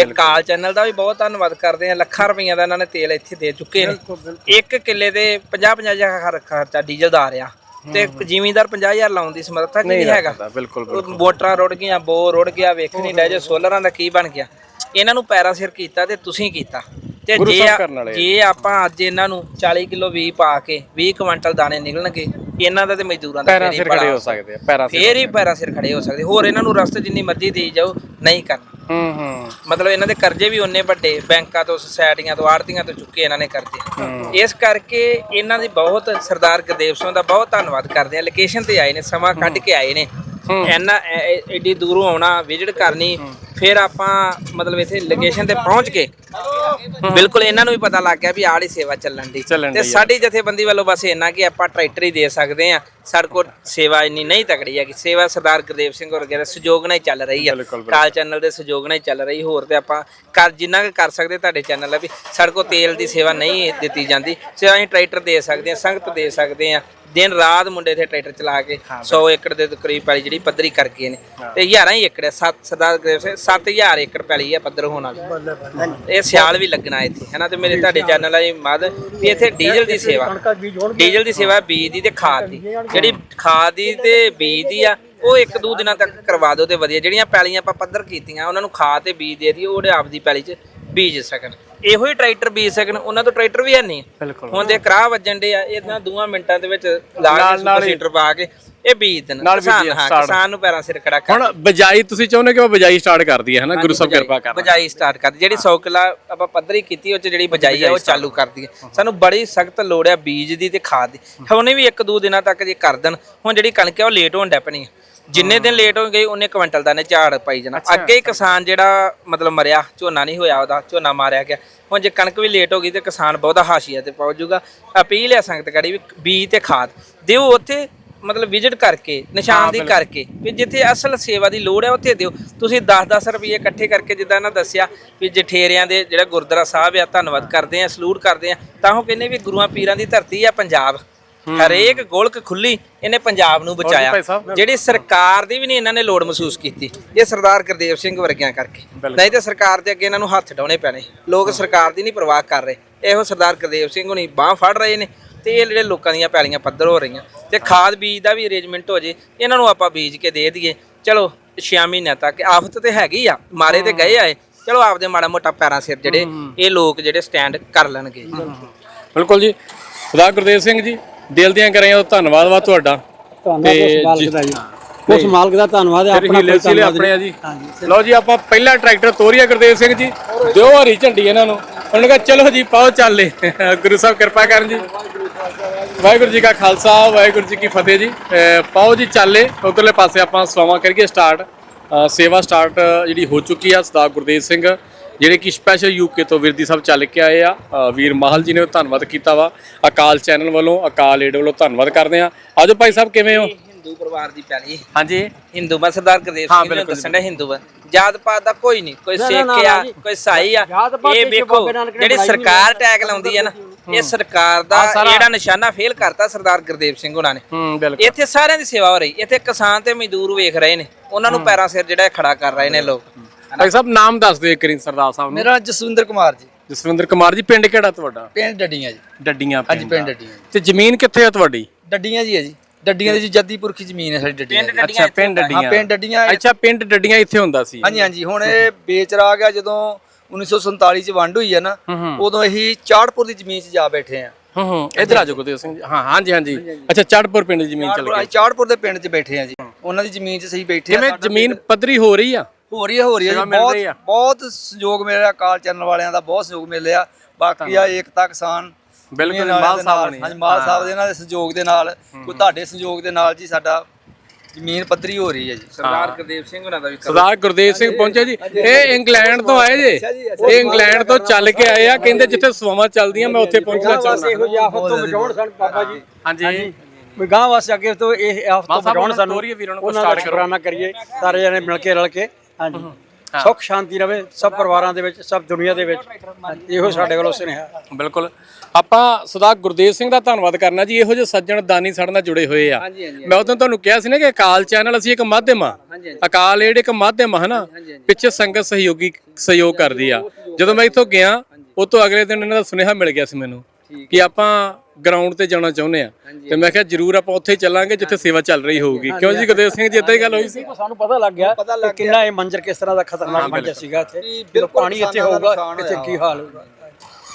ਇਹ ਕਾਲ ਚੈਨਲ ਦਾ ਵੀ ਬਹੁਤ ਧੰਨਵਾਦ ਕਰਦੇ ਆ ਲੱਖਾਂ ਰੁਪਈਆ ਦਾ ਇਹਨਾਂ ਨੇ ਤੇਲ ਇੱਥੇ ਦੇ ਚੁੱਕੇ ਨੇ। ਇੱਕ ਕਿੱਲੇ ਦੇ 50 50 ਹਜ਼ਾਰ ਖਰਚਾ ਡੀਜ਼ਲ ਦਾ ਆ ਰਿਹਾ। ਤੇ ਜ਼ਿਮੀਂਦਾਰ 50000 ਲਾਉਣ ਦੀ ਸਮਰੱਥਾ ਨਹੀਂ ਹੈਗਾ? ਬਿਲਕੁਲ ਮੋਟਰਾਂ ਰੁੜ ਗਈਆਂ ਬੋਰ ਰੁੜ ਗਿਆ ਵੇਖ ਨਹੀਂ ਡੇ ਜੇ ਸੋਲਰਾਂ ਦਾ ਕੀ ਬਣ ਗਿਆ। ਇਹਨਾਂ ਨੂੰ ਪੈਰਾਂ ਸਿਰ ਕੀਤਾ ਤੇ ਤੁਸੀਂ ਕੀਤਾ। ਤੇ ਜੇ। ਜੇ ਆਪਾਂ ਅੱਜ ਇਹਨਾਂ ਨੂੰ 40 ਕਿਲੋ ਵੀ ਪਾ ਕੇ 20 ਕੁਇੰਟਲ ਦਾਣੇ ਨਿਕਲਣਗੇ ਇਹਨਾਂ ਦਾ ਤੇ ਮਜ਼ਦੂਰਾਂ ਦਾ ਪੈਰਾਂ ਫੇਰ ਹੀ ਖੜੇ ਹੋ ਹੋ ਸਕਦੇ ਆ ਪੈਰਾਂ ਸਿਰ ਫੇਰ ਹੀ ਪੈਰਾਂ ਸਿਰ ਖੜੇ ਹੋ ਸਕਦੇ। ਹੋਰ ਇਹਨਾਂ ਨੂੰ ਰਸਤੇ ਜਿੰਨੀ ਮਰਜ਼ੀ ਦੇਈ ਜਾਓ ਨਹੀਂ ਕਰਨਾ। ਹੂੰ ਹੂੰ। ਮਤਲਬ ਇਹਨਾਂ ਦੇ ਕਰਜ਼ੇ ਵੀ ਉਹਨੇ ਵੱਡੇ ਬੈਂਕਾਂ ਤੋਂ ਸੁਸਾਇਟੀਆਂ ਤੋਂ ਆੜਤੀਆਂ ਤੋਂ ਚੁੱਕੇ ਇਹਨਾਂ ਨੇ ਕਰਜ਼ੇ। ਇਸ ਕਰਕੇ ਇਹਨਾਂ ਦੀ ਬਹੁਤ ਸਰਦਾਰ ਗੁਰਦੇਵ ਸਿੰਘ ਦਾ ਬਹੁਤ ਧੰਨਵਾਦ ਕਰਦੇ ਆ। ਲੋਕੇਸ਼ਨ ਤੇ ਆਏ ਨੇ ਸਮਾਂ ਕੱਢ ਕੇ ਆਏ ਨੇ। ਇੰਨਾ ਐਡੀ ਦੂਰੋਂ ਆਉਣਾ ਵਿਜ਼ਿਟ ਕਰਨੀ ਫਿਰ ਆਪਾਂ ਮਤਲਬ ਇੱਥੇ ਲੋਕੇਸ਼ਨ ਤੇ ਪਹੁੰਚ ਕੇ ਬਿਲਕੁਲ ਇਹਨਾਂ ਨੂੰ ਵੀ ਪਤਾ ਲੱਗ ਗਿਆ ਵੀ ਆੜੀ ਸੇਵਾ ਚੱਲਣ ਦੀ। ਚੱਲਣ ਤੇ ਡਈ ਆ। ਸਾਡੀ ਜਥੇਬੰਦੀ ਵੱਲੋਂ ਬਸ ਇੰਨਾ ਕਿ ਆਪਾਂ ਟਰੈਕਟਰ ਹੀ ਦੇ ਸਕਦੇ ਆ ਸਾਡੇ ਕੋਲ ਸੇਵਾ ਇੰਨੀ ਨਹੀਂ ਤਕੜੀ ਹੈ ਕਿ ਸੇਵਾ ਸਰਦਾਰ ਗੁਰਦੇਵ ਸਿੰਘ ਵਰਗੇ ਦੇ ਸਹਿਯੋਗ ਨਾਲ ਹੀ ਚੱਲ ਰਹੀ ਆ। ਬਿਲਕੁਲ, ਬਿਲਕੁਲ। ਕਾਲ ਚੈਨਲ ਦੇ ਸਹਿਯੋਗ ਨਾਲ ਹੀ ਚੱਲ ਰਹੀ। ਹੋਰ ਤੇ ਆਪਾਂ ਕਰ ਜਿੰਨਾ ਕੁ ਕਰ ਸਕਦੇ ਤੁਹਾਡੇ ਚੈਨਲ ਆ ਵੀ ਸਾਡੇ ਕੋਲ ਤੇਲ ਦੀ ਸੇਵਾ ਨਹੀਂ ਦਿੱਤੀ ਜਾਂਦੀ। ਸੋ ਅਸੀਂ ਟਰੈਕਟਰ ਦੇ ਸਕਦੇ ਆ ਸੰਗਤ ਦੇ ਸਕਦੇ ਆ ਦਿਨ ਰਾਤ ਮੁੰਡੇ ਇੱਥੇ ਟਰੈਕਟਰ ਚਲਾ ਕੇ 100 ਏਕੜ ਦੇ ਕਰੀਬ ਪੈਲੀ ਜਿਹੜੀ ਪੱਧਰੀ ਕਰ ਗਏ ਨੇ ਤੇ 11 ਹੀ ਏਕੜ ਹੈ। ਸੱਤ ਸਰਦਾਰ ਗੁਰਦੇਵ ਸਿੰਘ 7000 ਏਕੜ ਪੈਲੀ ਹੈ ਪੱਧਰ ਹੋਣ ਵਾਲੀ। ਇਹ ਸਿਆਲ ਵੀ ਲੱਗਣਾ ਇੱਥੇ ਹੈਨਾ? ਤੇ ਮੇਰੇ ਤੁਹਾਡੇ ਚੈਨਲ ਵਾਲੀ ਮਦ ਵੀ ਇੱਥੇ ਡੀਜ਼ਲ ਦੀ ਸੇਵਾ। ਡੀਜ਼ਲ ਦੀ ਸੇਵਾ ਬੀਜ ਦੀ ਤੇ ਖਾਦ ਦੀ। ਜਿਹੜੀ ਖਾਦ ਦੀ ਤੇ ਬੀਜ ਦੀ ਆ ਉਹ ਇੱਕ ਦੋ ਦਿਨਾਂ ਤੱਕ ਕਰਵਾ ਦਿਓ ਤੇ ਵਧੀਆ। ਜਿਹੜੀਆਂ ਪੈਲੀਆਂ ਆਪਾਂ ਪੱਧਰ ਕੀਤੀਆਂ ਉਹਨਾਂ ਨੂੰ ਖਾਦ ਤੇ ਬੀਜ ਦੇ ਦੀ ਉਹਦੇ ਆਪਦੀ ਪੈਲੀ 'ਚ ਬੀਜ ਸਕਣ। ਇਹੋ ਹੀ ਟਰੈਕਟਰ ਬੀਜ ਸਕਣ ਉਹਨਾਂ ਤੋਂ ਟਰੈਕਟਰ ਵੀ ਹੈ ਨਹੀਂ। ਬਿਲਕੁਲ। ਹੁਣ ਦੇ ਕਰਾਹ ਵੱਜਣ ਦੇ ਆ ਇਹਨਾਂ ਦੋਆਂ ਮਿੰਟਾਂ ਦੇ ਵਿੱਚ ਲਾ ਨਾਲ- ਹੀ। ਸੀਟਰ ਪਾ ਕੇ ਇਹ ਬੀਜ ਦੇਣ। ਕਿਸਾਨ ਹਾਂ। ਕਿਸਾਨ ਨੂੰ ਪੈਰਾਂ ਸਿਰ ਖੜਾ ਕਰ। ਹੁਣ ਬਜਾਈ ਤੁਸੀਂ ਚਾਹੁੰਦੇ ਕਿ ਉਹ ਬਜਾਈ ਸਟਾਰਟ ਕਰਦੀ ਹੈ ਹਨਾ? ਗੁਰੂ ਸਾਹਿਬ ਕਿਰਪਾ ਕਰ ਬਜਾਈ ਸਟਾਰਟ ਕਰਦੀ। ਜਿਹੜੀ 100 ਕਿੱਲਾ ਆਪਾਂ ਪੱਧਰੀ ਕੀਤੀ ਉਹ ਚ ਜਿਹੜੀ ਬਜਾਈ ਆ ਉਹ ਚਾਲੂ ਕਰਦੀ ਹੈ। ਸਾਨੂੰ ਬੜੀ ਸਖਤ ਲੋੜ ਆ ਬੀਜ ਦੀ ਤੇ ਖਾਦ ਦੀ। ਹੁਣੇ ਵੀ ਇੱਕ ਦੋ ਦਿਨਾਂ ਤੱਕ ਜੇ ਕਰ ਦੇਣ ਹੁਣ ਜਿਹੜੀ ਕਣਕ ਹੈ ਉਹ ਲੇਟ ਹੋਣ ਡੈ ਪਣੀ ਹੈ। ਜਿੰਨੇ ਦਿਨ ਲੇਟ ਹੋ ਗਏ ਉਹਨੇ ਕੁਇੰਟਲ ਦਾ ਨੇ ਝਾੜ ਪਾਈ ਜਾਣਾ। ਅੱਗੇ ਹੀ ਕਿਸਾਨ ਜਿਹੜਾ ਮਤਲਬ ਮਰਿਆ ਝੋਨਾ ਨਹੀਂ ਹੋਇਆ ਉਹਦਾ ਝੋਨਾ ਮਾਰਿਆ ਗਿਆ। ਹੁਣ ਜੇ ਕਣਕ ਵੀ ਲੇਟ ਹੋ ਗਈ ਤੇ ਕਿਸਾਨ ਬਹੁਤਾ ਹਾਸ਼ੀਆ ਤੇ ਪਹੁੰਚ ਜਾਊਗਾ। ਅਪੀਲ ਹੈ ਸੰਗਤ ਕੜੀ ਵੀ ਬੀਜ ਤੇ ਖਾਦ ਦਿਓ ਉੱਥੇ ਮਤਲਬ ਵਿਜ਼ਿਟ ਕਰਕੇ ਨਿਸ਼ਾਨਦੀ ਕਰਕੇ ਵੀ ਜਿੱਥੇ ਅਸਲ ਸੇਵਾ ਦੀ ਲੋੜ ਹੈ ਉੱਥੇ ਦਿਓ। ਤੁਸੀਂ 10-10 ਰੁਪਏ ਇਕੱਠੇ ਕਰਕੇ ਜਿੱਦਾਂ ਇਹਨਾਂ ਦੱਸਿਆ ਵੀ ਜਠੇਰਿਆਂ ਦੇ ਜਿਹੜਾ ਗੁਰਦੁਆਰਾ ਸਾਹਿਬ ਆ ਧੰਨਵਾਦ ਕਰਦੇ ਆ ਸਲੂਟ ਕਰਦੇ ਆ ਤਾਂ ਉਹ ਕਹਿੰਦੇ ਵੀ ਗੁਰੂਆਂ ਪੀਰਾਂ ਦੀ ਧਰਤੀ ਆ ਪੰਜਾਬ। ਹਰੇਕ ਗੋਲਕ ਖੁੱਲੀ ਇਹਨੇ ਪੰਜਾਬ ਨੂੰ ਬਚਾਇਆ। ਜਿਹੜੀ ਸਰਕਾਰ ਦੀ ਵੀ ਨਹੀਂ ਇਹਨਾਂ ਨੇ ਲੋੜ ਮਹਿਸੂਸ ਕੀਤੀ ਇਹ ਸਰਦਾਰ ਗੁਰਦੇਵ ਸਿੰਘ ਵਰਗਿਆਂ ਕਰਕੇ। ਨਹੀਂ ਤੇ ਸਰਕਾਰ ਦੇ ਅੱਗੇ ਇਹਨਾਂ ਨੂੰ ਹੱਥ ਡਾਉਣੇ ਪੈਣੇ। ਲੋਕ ਸਰਕਾਰ ਦੀ ਨਹੀਂ ਪਰਵਾਹ ਕਰ ਰਹੇ। ਇਹੋ ਸਰਦਾਰ ਗੁਰਦੇਵ ਸਿੰਘ ਹੁਣੀ ਬਾਹ ਫੜ ਰਹੇ ਨੇ ਤੇ ਇਹ ਜਿਹੜੇ ਲੋਕਾਂ ਦੀਆਂ ਪੈਲੀਆਂ ਪੱਧਰ ਹੋ ਰਹੀਆਂ। ਤੇ ਖਾਦ ਬੀਜ ਦਾ ਵੀ ਅਰੇਂਜਮੈਂਟ ਹੋ ਜੇ ਇਹਨਾਂ ਨੂੰ ਆਪਾਂ ਬੀਜ ਕੇ ਦੇ ਦਈਏ। ਚਲੋ 6 ਮਹੀਨਿਆਂ ਤੱਕ ਆਫਤ ਤੇ ਹੈਗੀ ਆ ਮਾਰੇ ਤੇ ਗਏ ਆਏ ਚਲੋ ਆਪਦੇ ਮਾੜਾ ਮੋਟਾ ਪੈਰਾਂ ਸਿਰ ਜਿਹੜੇ ਇਹ ਲੋਕ ਜਿਹੜੇ ਸਟੈਂਡ ਕਰ ਲੈਣਗੇ। ਬਿਲਕੁਲ ਜੀ। ਸਰਦਾਰ ਗੁਰਦੇਵ ਸਿੰਘ ਜੀ ਦਿਲ ਦੀਆਂ ਕਰਾਈਆਂ ਦਾ ਧੰਨਵਾਦ ਵਾ ਤੁਹਾਡਾ। ਧੰਨਵਾਦ ਉਸ ਮਾਲਕ ਦਾ ਜੀ। ਉਸ ਮਾਲਕ ਦਾ ਧੰਨਵਾਦ ਹੈ ਆਪਣਾ ਹੀਲੇ ਸੀਲੇ ਆਪਣੇ ਆ। ਜੀ। ਲਓ ਜੀ ਆਪਾਂ ਪਹਿਲਾ ਟਰੈਕਟਰ ਤੋਰੀਆ ਗੁਰਦੇਵ ਸਿੰਘ ਜੀ। ਦਿਓ ਹਰੀ ਝੰਡੀ ਇਹਨਾਂ ਨੂੰ। ਉਹਨਾਂ ਕਹਾ ਚਲੋ ਜੀ ਪਾਓ ਚੱਲੇ। ਗੁਰੂ ਸਾਹਿਬ ਕਿਰਪਾ ਕਰਨ ਜੀ। ਵਾਹਿਗੁਰੂ ਜੀ ਕਾ ਖਾਲਸਾ ਵਾਹਿਗੁਰੂ ਜੀ ਕੀ ਫਤਿਹ ਜੀ। ਪਾਓ ਜੀ ਚੱਲੇ। ਉਧਰਲੇ ਪਾਸੇ ਆਪਾਂ ਸਵਾਵਾਂ ਕਰੀਏ ਸਟਾਰਟ। ਸੇਵਾ ਸਟਾਰਟ ਜਿਹੜੀ ਹੋ ਚੁੱਕੀ ਆ ਸਰਦਾਰ ਗੁਰਦੇਵ ਸਿੰਘ। ਜਿਹੜੇ ਕਿ ਸਪੈਸ਼ਲ ਯੂਕੇ ਤੋਂ ਵਿਰਦੀ ਸਾਹਿਬ ਚੱਲ ਕੇ ਆਏ ਆ। ਵੀਰ ਮਾਹਲ ਜੀ ਨੇ ਧੰਨਵਾਦ ਕੀਤਾ ਵਾ। ਅਕਾਲ ਚੈਨਲ ਵੱਲੋਂ ਅਕਾਲ ਏਡ ਵੱਲੋਂ ਧੰਨਵਾਦ ਕਰਦੇ ਆ। ਆਜੋ ਭਾਈ ਸਾਹਿਬ ਕਿਵੇਂ ਹੋ? ਹਿੰਦੂ ਪਰਿਵਾਰ ਦੀ ਪੈਲੀ। ਹਾਂਜੀ। ਹਿੰਦੂ ਮੈਂ ਸਰਦਾਰ ਗੁਰਦੇਵ ਸਿੰਘ ਨੂੰ ਦੱਸਣ ਦਾ ਹਿੰਦੂ ਆ ਜਾਤ ਪਾਤ ਦਾ ਕੋਈ ਨਹੀਂ ਕੋਈ ਸਿੱਖ ਆ। ਕੋਈ ਸਾਈ ਆ। ਇਹ ਵੇਖੋ ਜਿਹੜੀ ਸਰਕਾਰ ਟੈਗ ਲਾਉਂਦੀ ਹੈ ਨਾ ਇਹ ਸਰਕਾਰ ਦਾ ਜਿਹੜਾ ਨਿਸ਼ਾਨਾ ਫੇਲ ਕਰਤਾ ਸਰਦਾਰ ਗੁਰਦੇਵ ਸਿੰਘ ਉਹਨਾਂ ਨੇ। ਹੂੰ ਬਿਲਕੁਲ। ਇੱਥੇ ਸਾਰਿਆਂ ਦੀ ਸੇਵਾ ਹੋ ਰਹੀ। ਇੱਥੇ ਕਿਸਾਨ ਤੇ ਮਜ਼ਦੂਰ ਵੇਖ ਰਹੇ ਨੇ। ਉਹਨਾਂ ਨੂੰ ਪੈਰਾਂ ਸਿਰ ਜਿਹੜਾ ਖੜਾ ਕਰ ਰਹੇ ਨੇ ਲੋਕ। ਭਾਈ ਸਾਹਿਬ ਨਾਮ ਦੱਸ ਦਿਓ ਇੱਕ ਵਾਰੀ ਸਰਦਾਰ ਸਾਹਿਬ ਨੂੰ। ਮੇਰਾ ਜਸਵਿੰਦਰ ਕੁਮਾਰ ਜੀ। ਜਸਵਿੰਦਰ ਕੁਮਾਰ ਜੀ ਪਿੰਡ ਕਿਹੜਾ ਤੁਹਾਡਾ? ਪਿੰਡ ਡੱਡੀਆਂ ਜੀ। ਡੱਡੀਆਂ ਹਾਂਜੀ ਪਿੰਡ। ਡੱਡੀਆਂ ਤੇ ਜ਼ਮੀਨ ਕਿੱਥੇ ਹੈ ਤੁਹਾਡੀ? ਡੱਡੀਆਂ ਜੀ ਹੈ ਜੀ। ਡੱਡੀਆਂ ਦੀ ਜੀ ਜੱਦੀ ਪੁਰਖੀ ਜ਼ਮੀਨ ਹੈ ਸਾਡੀ ਡੱਡੀਆਂ ਦੀ। ਅੱਛਾ ਪਿੰਡ ਡੱਡੀਆਂ। ਹਾਂ ਪਿੰਡ ਡੱਡੀਆਂ ਇਹ- ਅੱਛਾ ਪਿੰਡ ਡੱਡੀਆਂ ਇੱਥੇ ਹੁੰਦਾ ਸੀ। ਹਾਂਜੀ ਹਾਂਜੀ ਹੁਣ ਇਹ ਵੇਚ ਰਾ ਗਿਆ ਜਦੋਂ 1947 ਚ ਵੰਡ ਹੋਈ ਹੈ ਨਾ ਉਦੋਂ ਅਸੀਂ ਚਾੜਪੁਰ ਦੀ ਜ਼ਮੀਨ 'ਚ ਜਾ ਬੈਠੇ ਆ। ਹੂੰ ਹੂੰ ਇਧਰ ਆ ਜਾਓ ਗੁਰਦੇਵ ਸਿੰਘ ਜੀ ਹਾਂ ਹਾਂਜੀ ਹਾਂਜੀ। ਅੱਛਾ ਚੜਪੁਰ ਪਿੰਡ ਦੀ ਜ਼ਮੀਨ ਚੱਲ ਗਈ। ਚਾੜਪੁਰ ਦੇ ਪਿੰਡ 'ਚ ਬੈਠੇ ਆ ਜੀ। ਉਹਨਾਂ ਦੀ ਜ਼ਮੀਨ 'ਚ ਸਹੀ ਬੈਠੇ ਆ ਕਿਵੇਂ ਸਾਡਾ ਜ਼ਮੀਨ ਪੱਧਰੀ ਹੋ ਰਹੀ ਆ? ਹੋ ਰਹੀ ਹੈ ਹੋ ਰਹੀ ਹੈ ਸੇਵਾ ਜੀ ਮਿਲ ਬਹੁਤ ਰਹੀ ਆ। ਬਹੁਤ ਸਹਿਯੋਗ ਮਿਲ ਰਿਹਾ ਕਾਲ ਚੈਨਲ ਵਾਲਿਆਂ ਦਾ ਬਹੁਤ ਸਹਿਯੋਗ ਮਿਲ ਰਿਹਾ। ਬਾਕੀ ਆ ਏਕਤਾ ਕਿਸਾਨ ਬਿਲਕੁਲ, ਵਾਲਿਆਂ ਮਾਲ ਦੇ ਸਾਹਿਬ ਨਾਲ, ਨੇ। ਹਾਂਜੀ ਮਾਲ ਸਾਹਿਬ ਦੇ ਇਹਨਾਂ ਦੇ ਸਹਿਯੋਗ ਦੇ ਨਾਲ ਕੋਈ ਤੁਹਾਡੇ ਸਹਿਯੋਗ ਦੇ ਨਾਲ ਜੀ ਸਾਡਾ ਜ਼ਮੀਨ ਪੱਧਰੀ ਹੋ ਰਹੀ ਹੈ ਜੀ। ਸਰਦਾਰ ਗੁਰਦੇਵ ਸਿੰਘ ਉਹਨਾਂ ਦਾ ਵੀ ਸਰਦਾਰ ਗੁਰਦੇਵ ਸਿੰਘ ਪਹੁੰਚੇ ਜੀ। ਇਹ ਇੰਗਲੈਂਡ ਤੋਂ ਆਏ ਜੇ। ਇਹ ਇੰਗਲੈਂਡ ਤੋਂ ਚੱਲ ਕੇ ਆਏ ਆ ਕਹਿੰਦੇ ਜਿੱਥੇ ਸਵਾਵਾਂ ਚੱਲਦੀਆਂ ਮੈਂ ਉੱਥੇ ਪਹੁੰਚਣਾ ਬਸ ਚਾਹੁੰਦਾ। ਇਹੋ ਜਿਹੀ ਆਫਤ ਤੋਂ ਬਚਾਉਣ ਸਾਨੂੰ ਬਾਬਾ ਜੀ। ਹਾਂਜੀ। ਵੀ ਗਾਂ ਵਾਸਤੇ ਅੱਗੇ ਤੋਂ ਇਹ ਆਫਤ ਤੋਂ ਬਚਾਉਣ ਸਾਨੂੰ ਤੋਰੀਏ ਵੀਰਾਂ ਨੂੰ ਉਹਨਾਂ ਦਾ ਕਰੀਏ ਸਾਰੇ ਜਣੇ ਮਿਲ ਕੇ ਰਲ ਕੇ। ਹਾਂਜੀ। ਸੁੱਖ ਸ਼ਾਂਤੀ ਰਵੇ ਸਭ ਪਰਿਵਾਰਾਂ ਦੇ ਵਿੱਚ ਸਭ ਦੁਨੀਆ ਦੇ ਵਿੱਚ। ਇਹੋ ਸਾਡੇ ਵੱਲੋਂ ਸੁਨੇਹਾ। ਬਿਲਕੁਲ। ਆਪਾਂ ਸਰਦਾਰ ਗੁਰਦੇਵ ਸਿੰਘ ਦਾ ਧੰਨਵਾਦ ਕਰਨਾ ਜੀ ਇਹੋ ਜਿਹੇ ਸੱਜਣ ਦਾਨੀ ਸਾਡੇ ਨਾਲ ਜੁੜੇ ਹੋਏ ਆ। ਮੈਂ ਉਦੋਂ ਤੁਹਾਨੂੰ ਕਿਹਾ ਸੀ ਨਾ ਕਿ ਅਕਾਲ ਚੈਨਲ ਅਸੀਂ ਇੱਕ ਮਾਧਿਅਮ ਆ। ਅਕਾਲ ਏਡ ਇੱਕ ਮਾਧਿਅਮ ਆ ਹਨਾ? ਪਿੱਛੇ ਸੰਗਤ ਸਹਿਯੋਗੀ ਸਹਿਯੋਗ ਕਰਦੀ ਆ। ਜਦੋਂ ਮੈਂ ਇੱਥੋਂ ਗਿਆ ਉਹ ਤੋਂ ਅਗਲੇ ਦਿਨ ਇਹਨਾਂ ਦਾ ਸੁਨੇਹਾ ਮਿਲ ਗਿਆ ਸੀ ਮੈਨੂੰ ਕਿ ਆਪਾਂ ਗਰਾਊਂਡ ਤੇ ਜਾਣਾ ਚਾਹੁੰਦੇ ਆ। ਤੇ ਮੈਂ ਕਿਹਾ ਜਰੂਰ ਆਪਾਂ ਉੱਥੇ ਚੱਲਾਂਗੇ ਜਿੱਥੇ ਸੇਵਾ ਚੱਲ ਰਹੀ ਹੋਊਗੀ। ਕਿਉਂ ਜੀ ਗੁਰਦੇਵ ਸਿੰਘ ਜੀ ਇਦਾਂ ਹੀ ਗੱਲ ਹੋਈ ਸੀ? ਸਾਨੂੰ ਪਤਾ ਲੱਗ ਗਿਆ ਕਿ ਕਿੰਨਾ ਇਹ ਮੰਜ਼ਰ ਕਿਸ ਤਰ੍ਹਾਂ ਦਾ ਖਤਰਨਾਕ ਮੰਜ਼ਰ ਸੀਗਾ ਇੱਥੇ। ਜਦੋਂ ਪਾਣੀ ਇੱਥੇ ਹੋਊਗਾ ਇੱਥੇ ਕੀ ਹਾਲ ਹੋਊਗਾ?